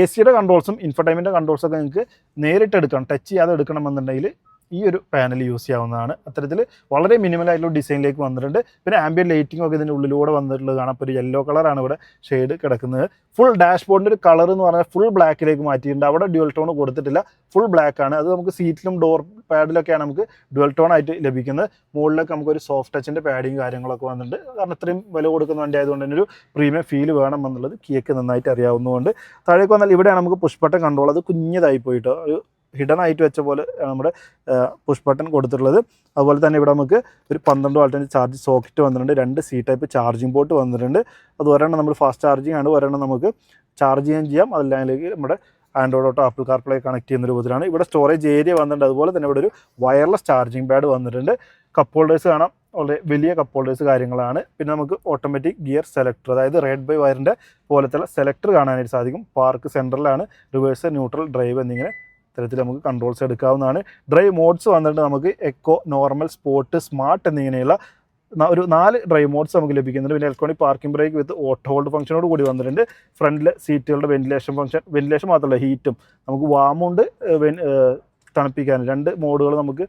എ സിയുടെ കൺട്രോൾസും ഇൻഫർടൈൻമെന്റ് കൺട്രോൾസൊക്കെ നിങ്ങൾക്ക് നേരിട്ട് എടുക്കണം. ടച്ച് ചെയ്യാതെ എടുക്കണമെന്നുണ്ടെങ്കിൽ ഈ ഒരു പാനൽ യൂസ് ചെയ്യാവുന്നതാണ്. അത്തരത്തിൽ വളരെ മിനിമൽ ആയിട്ടുള്ള ഡിസൈനിലേക്ക് വന്നിട്ടുണ്ട്. പിന്നെ ആംബിയൻ ലൈറ്റിംഗ് ഒക്കെ ഇതിന്റെ ഉള്ളിലൂടെ വന്നിട്ടുള്ളത് കാണാം. അപ്പോൾ ഒരു യെല്ലോ കളറാണ് ഇവിടെ ഷെയ്ഡ് കിടക്കുന്നത്. ഫുൾ ഡാഷ്ബോർഡിന്റെ ഒരു കളർ എന്ന് പറഞ്ഞാൽ ഫുൾ ബ്ലാക്കിലേക്ക് മാറ്റിയിട്ടുണ്ട്. അവിടെ ഡ്യുവൽ ടോൺ കൊടുത്തിട്ടില്ല. ഫുൾ ബ്ലാക്ക് ആണ്. അത് നമുക്ക് സീറ്റിലും ഡോർ പാഡിലൊക്കെയാണ് നമുക്ക് ഡ്യുവൽ ടോൺ ആയിട്ട് ലഭിക്കുന്നത്. മുകളിലൊക്കെ നമുക്കൊരു സോഫ്റ്റ് ടച്ചിന്റെ പാഡിങ് കാര്യങ്ങളൊക്കെ വന്നിട്ടുണ്ട്. കാരണം ഇത്രയും വില കൊടുക്കുന്ന വണ്ടി ആയതുകൊണ്ട് തന്നെ ഒരു പ്രീമിയം ഫീൽ വേണം എന്നുള്ളത് കിയൊക്കെ നന്നായിട്ട് അറിയാവുന്നതുകൊണ്ട്. താഴേക്ക് വന്നാൽ ഇവിടെയാണ് നമുക്ക് പുഷ്പട്ടം കണ്ടോളത് കുഞ്ഞതായി പോയിട്ടോ. ഒരു ഹിഡൻ ആയിട്ട് വെച്ച പോലെ നമ്മുടെ പുഷ് ബട്ടൺ കൊടുത്തിട്ടുള്ളത്. അതുപോലെ തന്നെ ഇവിടെ നമുക്ക് ഒരു പന്ത്രണ്ട് വാൾട്ടിന്റെ ചാർജ് സോക്കറ്റ് വന്നിട്ടുണ്ട്. രണ്ട് സി ടൈപ്പ് ചാർജിങ് പോർട്ട് വന്നിട്ടുണ്ട്. അത് ഒരെണ്ണം നമ്മൾ ഫാസ്റ്റ് ചാർജിങ് ആണ്. ഒരെണ്ണം നമുക്ക് ചാർജ് ചെയ്യാൻ ചെയ്യാം. അതല്ലെങ്കിൽ നമ്മുടെ Android auto Apple CarPlay connect ചെയ്യുന്ന രൂപത്തിലാണ് ഇവിടെ സ്റ്റോറേജ് ഏരിയ വന്നിട്ടുണ്ട്. അതുപോലെ തന്നെ ഇവിടെ ഒരു വയർലെസ് ചാർജിങ് പാഡ് വന്നിട്ടുണ്ട്. കപ്പ് ഹോൾഡേഴ്സ് കാണാം. വളരെ വലിയ കപ്പ് ഹോൾഡേഴ്സ് കാര്യങ്ങളാണ്. പിന്നെ നമുക്ക് ഓട്ടോമാറ്റിക് ഗിയർ സെലക്ടർ അതായത് റെഡ് ബൈ വയറിന്റെ പോലത്തെ സെലക്ടർ കാണാനായിട്ട് സാധിക്കും. പാർക്ക് സെന്ററിലാണ് റിവേഴ്സ് ന്യൂട്രൽ ഡ്രൈവ് എന്നിങ്ങനെ ഇത്തരത്തിൽ നമുക്ക് കൺട്രോൾസ് എടുക്കാവുന്നതാണ്. ഡ്രൈവ് മോഡ്സ് വന്നിട്ട് നമുക്ക് എക്കോ നോർമൽ സ്പോർട്ട് സ്മാർട്ട് എന്നിങ്ങനെയുള്ള ഒരു നാല് ഡ്രൈവ് മോഡ്സ് നമുക്ക് ലഭിക്കുന്നുണ്ട്. പിന്നെ electronic parking brake with auto hold ഫംഗ്ഷനോട് കൂടി വന്നിട്ടുണ്ട്. ഫ്രണ്ടിലെ സീറ്റുകളുടെ വെന്റിലേഷൻ ഫംഗ്ഷൻ വെന്റിലേഷൻ മാത്രമല്ല ഹീറ്റും നമുക്ക് വാമുണ്ട് തണുപ്പിക്കാൻ. രണ്ട് മോഡുകൾ നമുക്ക്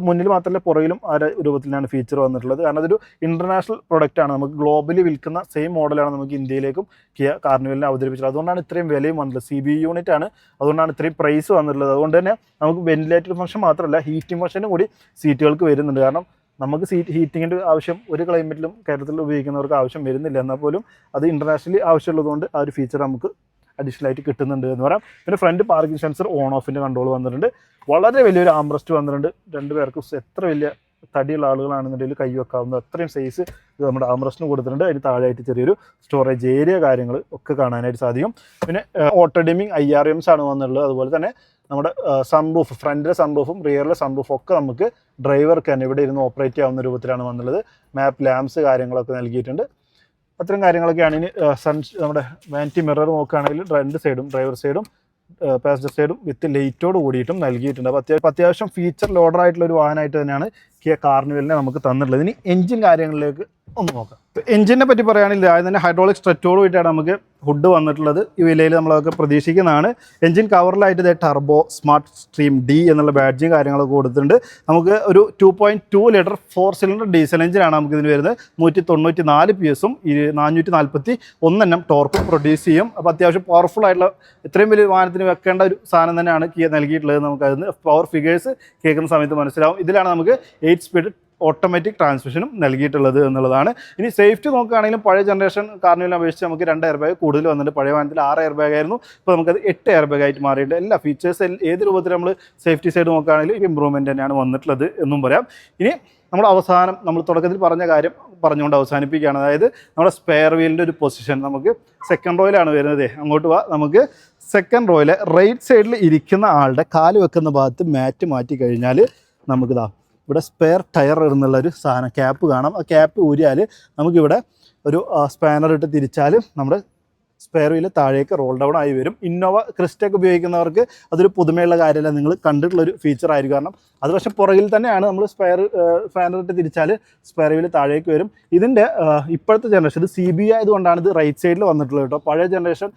മുന്നിൽ മാത്രമല്ല പുറകിലും ആ രൂപത്തിലാണ് ഫീച്ചർ വന്നിട്ടുള്ളത്. കാരണം അതൊരു ഇന്റർനാഷണൽ പ്രൊഡക്റ്റ് ആണ്. നമുക്ക് ഗ്ലോബലി വിൽക്കുന്ന സെയിം മോഡലാണ് നമുക്ക് ഇന്ത്യയിലേക്കും കിയ കാർണിവലിനെ അവതരിപ്പിച്ചത്. അതുകൊണ്ടാണ് ഇത്രയും വിലയും വന്നിട്ടുള്ളത്. സി ബി യൂണിറ്റ് ആണ്. അതുകൊണ്ടാണ് ഇത്രയും പ്രൈസ് വന്നിട്ടുള്ളത്. അതുകൊണ്ട് തന്നെ നമുക്ക് വെന്റിലേറ്റർ ഫംഗ്ഷൻ മാത്രമല്ല ഹീറ്റിംഗ് ഫംഗ്ഷനും കൂടി സീറ്റുകൾക്ക് വരുന്നുണ്ട്. കാരണം നമുക്ക് സീറ്റ് ഹീറ്റിങ്ങിന്റെ ആവശ്യം ഒരു ക്ലൈമറ്റിലും കേരളത്തിൽ ഉപയോഗിക്കുന്നവർക്ക് ആവശ്യം വരുന്നില്ല. എന്നാൽ പോലും അത് ഇന്റർനാഷണലി ആവശ്യമുള്ളതുകൊണ്ട് ആ ഒരു ഫീച്ചർ നമുക്ക് അഡീഷണൽ ആയിട്ട് കിട്ടുന്നുണ്ട് എന്ന് പറയാം. പിന്നെ ഫ്രണ്ട് പാർക്കിംഗ് സെൻസർ ഓൺ ഓഫിന്റെ കൺട്രോൾ വന്നിട്ടുണ്ട്. വളരെ വലിയൊരു ആംബ്രസ്റ്റ് വന്നിട്ടുണ്ട്. രണ്ട് പേർക്ക് എത്ര വലിയ തടിയുള്ള ആളുകളാണെന്നുണ്ടെങ്കിൽ കൈ വെക്കാവുന്ന അത്രയും സൈസ് ഇത് നമ്മുടെ ആംബ്രസ്റ്റിന് കൊടുത്തിട്ടുണ്ട്. അതിന് താഴെയായിട്ട് ചെറിയൊരു സ്റ്റോറേജ് ഏരിയ കാര്യങ്ങൾ ഒക്കെ കാണാനായിട്ട് സാധിക്കും. പിന്നെ auto dimming I R Ms ആണ് വന്നിട്ടുള്ളത്. അതുപോലെ തന്നെ നമ്മുടെ സൺറൂഫ് ഫ്രണ്ടിലെ സൺറൂഫും റിയറിലെ സൺറൂഫും ഒക്കെ നമുക്ക് ഡ്രൈവർക്ക് തന്നെ ഇവിടെ ഇരുന്ന് ഓപ്പറേറ്റ് ചെയ്യാവുന്ന രൂപത്തിലാണ് വന്നുള്ളത് മാപ്പ് ലാംപ്സ് കാര്യങ്ങളൊക്കെ നൽകിയിട്ടുണ്ട്. അത്തരം കാര്യങ്ങളൊക്കെയാണ് ഇനി സൺ നമ്മുടെ വാനിറ്റി മിറർ നോക്കുകയാണെങ്കിൽ രണ്ട് സൈഡും ഡ്രൈവർ സൈഡും പാസഞ്ചർ സൈഡും വിത്ത് ലൈറ്റോട് കൂടിയിട്ടും നൽകിയിട്ടുണ്ട്. അപ്പോൾ അത്യാവശ്യം അത്യാവശ്യം ഫീച്ചർ ലോഡർ ആയിട്ടുള്ള ഒരു വാഹനമായിട്ട് തന്നെയാണ് കിയ കാർണിവലിനെ നമുക്ക് തന്നിട്ടുള്ളത്. ഇനി എഞ്ചിൻ കാര്യങ്ങളിലേക്ക് ഒന്ന് നോക്കാം. എഞ്ചിനെ പറ്റി പറയുകയാണെങ്കിൽ ആദ്യം തന്നെ ഹൈഡ്രോളിക് സ്ട്രെറ്റോട് കൂടിയിട്ടാണ് നമുക്ക് ഹുഡ് വന്നിട്ടുള്ളത്. ഈ വിലയിൽ നമ്മളതൊക്കെ പ്രതീക്ഷിക്കുന്നതാണ്. എഞ്ചിൻ കവറിലായിട്ട് ഇതേ ടർബോ സ്മാർട്ട് സ്ട്രീം ഡി എന്നുള്ള ബാഡ്ജും കാര്യങ്ങളൊക്കെ കൊടുത്തിട്ടുണ്ട്. നമുക്ക് ഒരു two point two litre four cylinder diesel എഞ്ചിനാണ് നമുക്ക് ഇതിന് വരുന്നത്. നൂറ്റി തൊണ്ണൂറ്റി നാല് പി എസും നാനൂറ്റി നാൽപ്പത്തി ഒന്നെണ്ണം ടോർപ്പ് പ്രൊഡ്യൂസ് ചെയ്യും. അപ്പോൾ അത്യാവശ്യം പവർഫുൾ ആയിട്ടുള്ള ഇത്രയും വലിയ വാഹനത്തിന് വെക്കേണ്ട ഒരു സാധനം തന്നെയാണ് കിയ നൽകിയിട്ടുള്ളത് നമുക്ക് അതിന് പവർ ഫിഗേഴ്സ് കേൾക്കുന്ന സമയത്ത് മനസ്സിലാവും. ഇതിലാണ് നമുക്ക് എയ്റ്റ് സ്പീഡ് ഓട്ടോമാറ്റിക് ട്രാൻസ്മിഷനും നൽകിയിട്ടുള്ളത് എന്നുള്ളതാണ്. ഇനി സേഫ്റ്റി നോക്കുകയാണെങ്കിലും പഴയ ജനറേഷൻ കാർണിവലിനെ അപേക്ഷിച്ച് നമുക്ക് രണ്ട് എയർ ബാഗ് കൂടുതൽ വന്നിട്ട് പഴയ വാഹനത്തിൽ ആറ് എയർ ബാഗ് ആയിരുന്നു. ഇപ്പോൾ നമുക്കത് എട്ട് എയർ ബാഗ് ആയിട്ട് മാറിയിട്ട് എല്ലാ ഫീച്ചേഴ്സ് ഏത് രൂപത്തിൽ നമ്മൾ സേഫ്റ്റി സൈഡ് നോക്കുകയാണെങ്കിലും ഇമ്പ്രൂവ്മെന്റ് തന്നെയാണ് വന്നിട്ടുള്ളത് എന്നും പറയാം. ഇനി നമ്മൾ അവസാനം നമ്മൾ തുടക്കത്തിൽ പറഞ്ഞ കാര്യം പറഞ്ഞുകൊണ്ട് അവസാനിപ്പിക്കുകയാണ്. അതായത് നമ്മുടെ സ്പെയർ വീലിന്റെ ഒരു പൊസിഷൻ നമുക്ക് സെക്കൻഡ് റോയിലാണ് വരുന്നത്. അങ്ങോട്ട് വാ. നമുക്ക് സെക്കൻഡ് റോയിലെ റൈറ്റ് സൈഡിൽ ഇരിക്കുന്ന ആളുടെ കാൽ വെക്കുന്ന ഭാഗത്ത് മാറ്റ് മാറ്റി കഴിഞ്ഞാൽ നമുക്കിതാ ഇവിടെ സ്പെയർ ടയർ എന്നുള്ള ഒരു സാധനം ക്യാപ്പ് കാണാം. ആ ക്യാപ്പ് ഊരിയാൽ നമുക്കിവിടെ ഒരു സ്പാനർ ഇട്ട് തിരിച്ചാൽ നമ്മുടെ സ്പെയർ വീൽ താഴേക്ക് റോൾ ഡൗൺ ആയി വരും. ഇന്നോവ ക്രിസ്റ്റൊക്കെ ഉപയോഗിക്കുന്നവർക്ക് അതൊരു പുതുമയുള്ള കാര്യമല്ല. നിങ്ങൾ കണ്ടിട്ടുള്ളൊരു ഫീച്ചർ ആയിരിക്കും. കാരണം അത് പക്ഷേ പുറകിൽ തന്നെയാണ് നമ്മൾ സ്പെയർ ഇട്ട് തിരിച്ചാൽ സ്പെയർ വീൽ താഴേക്ക് വരും. ഇതിന്റെ ഇപ്പോഴത്തെ ജനറേഷൻ ഇത് സി ബി ആയതുകൊണ്ടാണ് ഇത് റൈറ്റ് സൈഡിൽ വന്നിട്ടുള്ളത് കേട്ടോ. പഴയ ജനറേഷൻ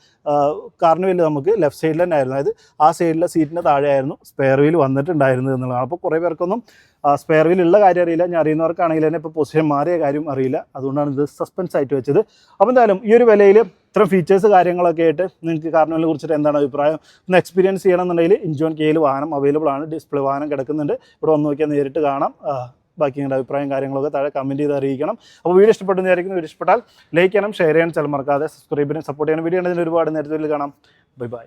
കാറിന് വീൽ നമുക്ക് ലെഫ്റ്റ് സൈഡിൽ തന്നെ ആയിരുന്നു. അതായത് ആ സൈഡിലെ സീറ്റിന്റെ താഴെയായിരുന്നു സ്പെയർ വീൽ വന്നിട്ടുണ്ടായിരുന്നു എന്നുള്ളതാണ്. അപ്പോൾ കുറേ പേർക്കൊന്നും സ്പെയർ വീൽ ഉള്ള കാര്യം അറിയില്ല. ഞാൻ അറിയുന്നവർക്കാണെങ്കിൽ തന്നെ ഇപ്പോൾ പൊസിഷൻ മാറിയ കാര്യം അറിയില്ല. അതുകൊണ്ടാണ് ഇത് സസ്പെൻസ് ആയിട്ട് വെച്ചത്. അപ്പോൾ എന്തായാലും ഈ ഒരു വിലയിൽ ഇത്രയും ഫീച്ചേഴ്സ് കാര്യങ്ങളൊക്കെ ആയിട്ട് നിങ്ങൾക്ക് കാർണിവലിനെ കുറിച്ചിട്ട് എന്താണ് അഭിപ്രായം? ഒന്ന് എക്സ്പീരിയൻസ് ചെയ്യണമെന്നുണ്ടെങ്കിൽ ഇൻജോൺ കെയിൽ വാഹനം അവൈലബിൾ ആണ്. ഡിസ്പ്ലേ വാഹനം കിടക്കുന്നുണ്ട്. ഇവിടെ വന്ന് നോക്കിയാൽ നേരിട്ട് കാണാം. ബാക്കി നിങ്ങളുടെ അഭിപ്രായം കാര്യങ്ങളൊക്കെ താഴെ കമന്റ് ചെയ്ത് അറിയിക്കണം. അപ്പോൾ വീഡിയോ ഇഷ്ടപ്പെട്ടെന്ന് വിചാരിക്കുന്നു. വീഡിയോ ഇഷ്ടപ്പെട്ടാൽ ലൈക്ക് ചെയ്യണം ഷെയർ ചെയ്യണം ചില മറക്കാതെ സബ്സ്ക്രൈബ് സപ്പോർട്ട് ചെയ്യണം. വീഡിയോ ഉണ്ടെങ്കിൽ ഒരുപാട് നേരത്തിൽ കാണാം. Bye bye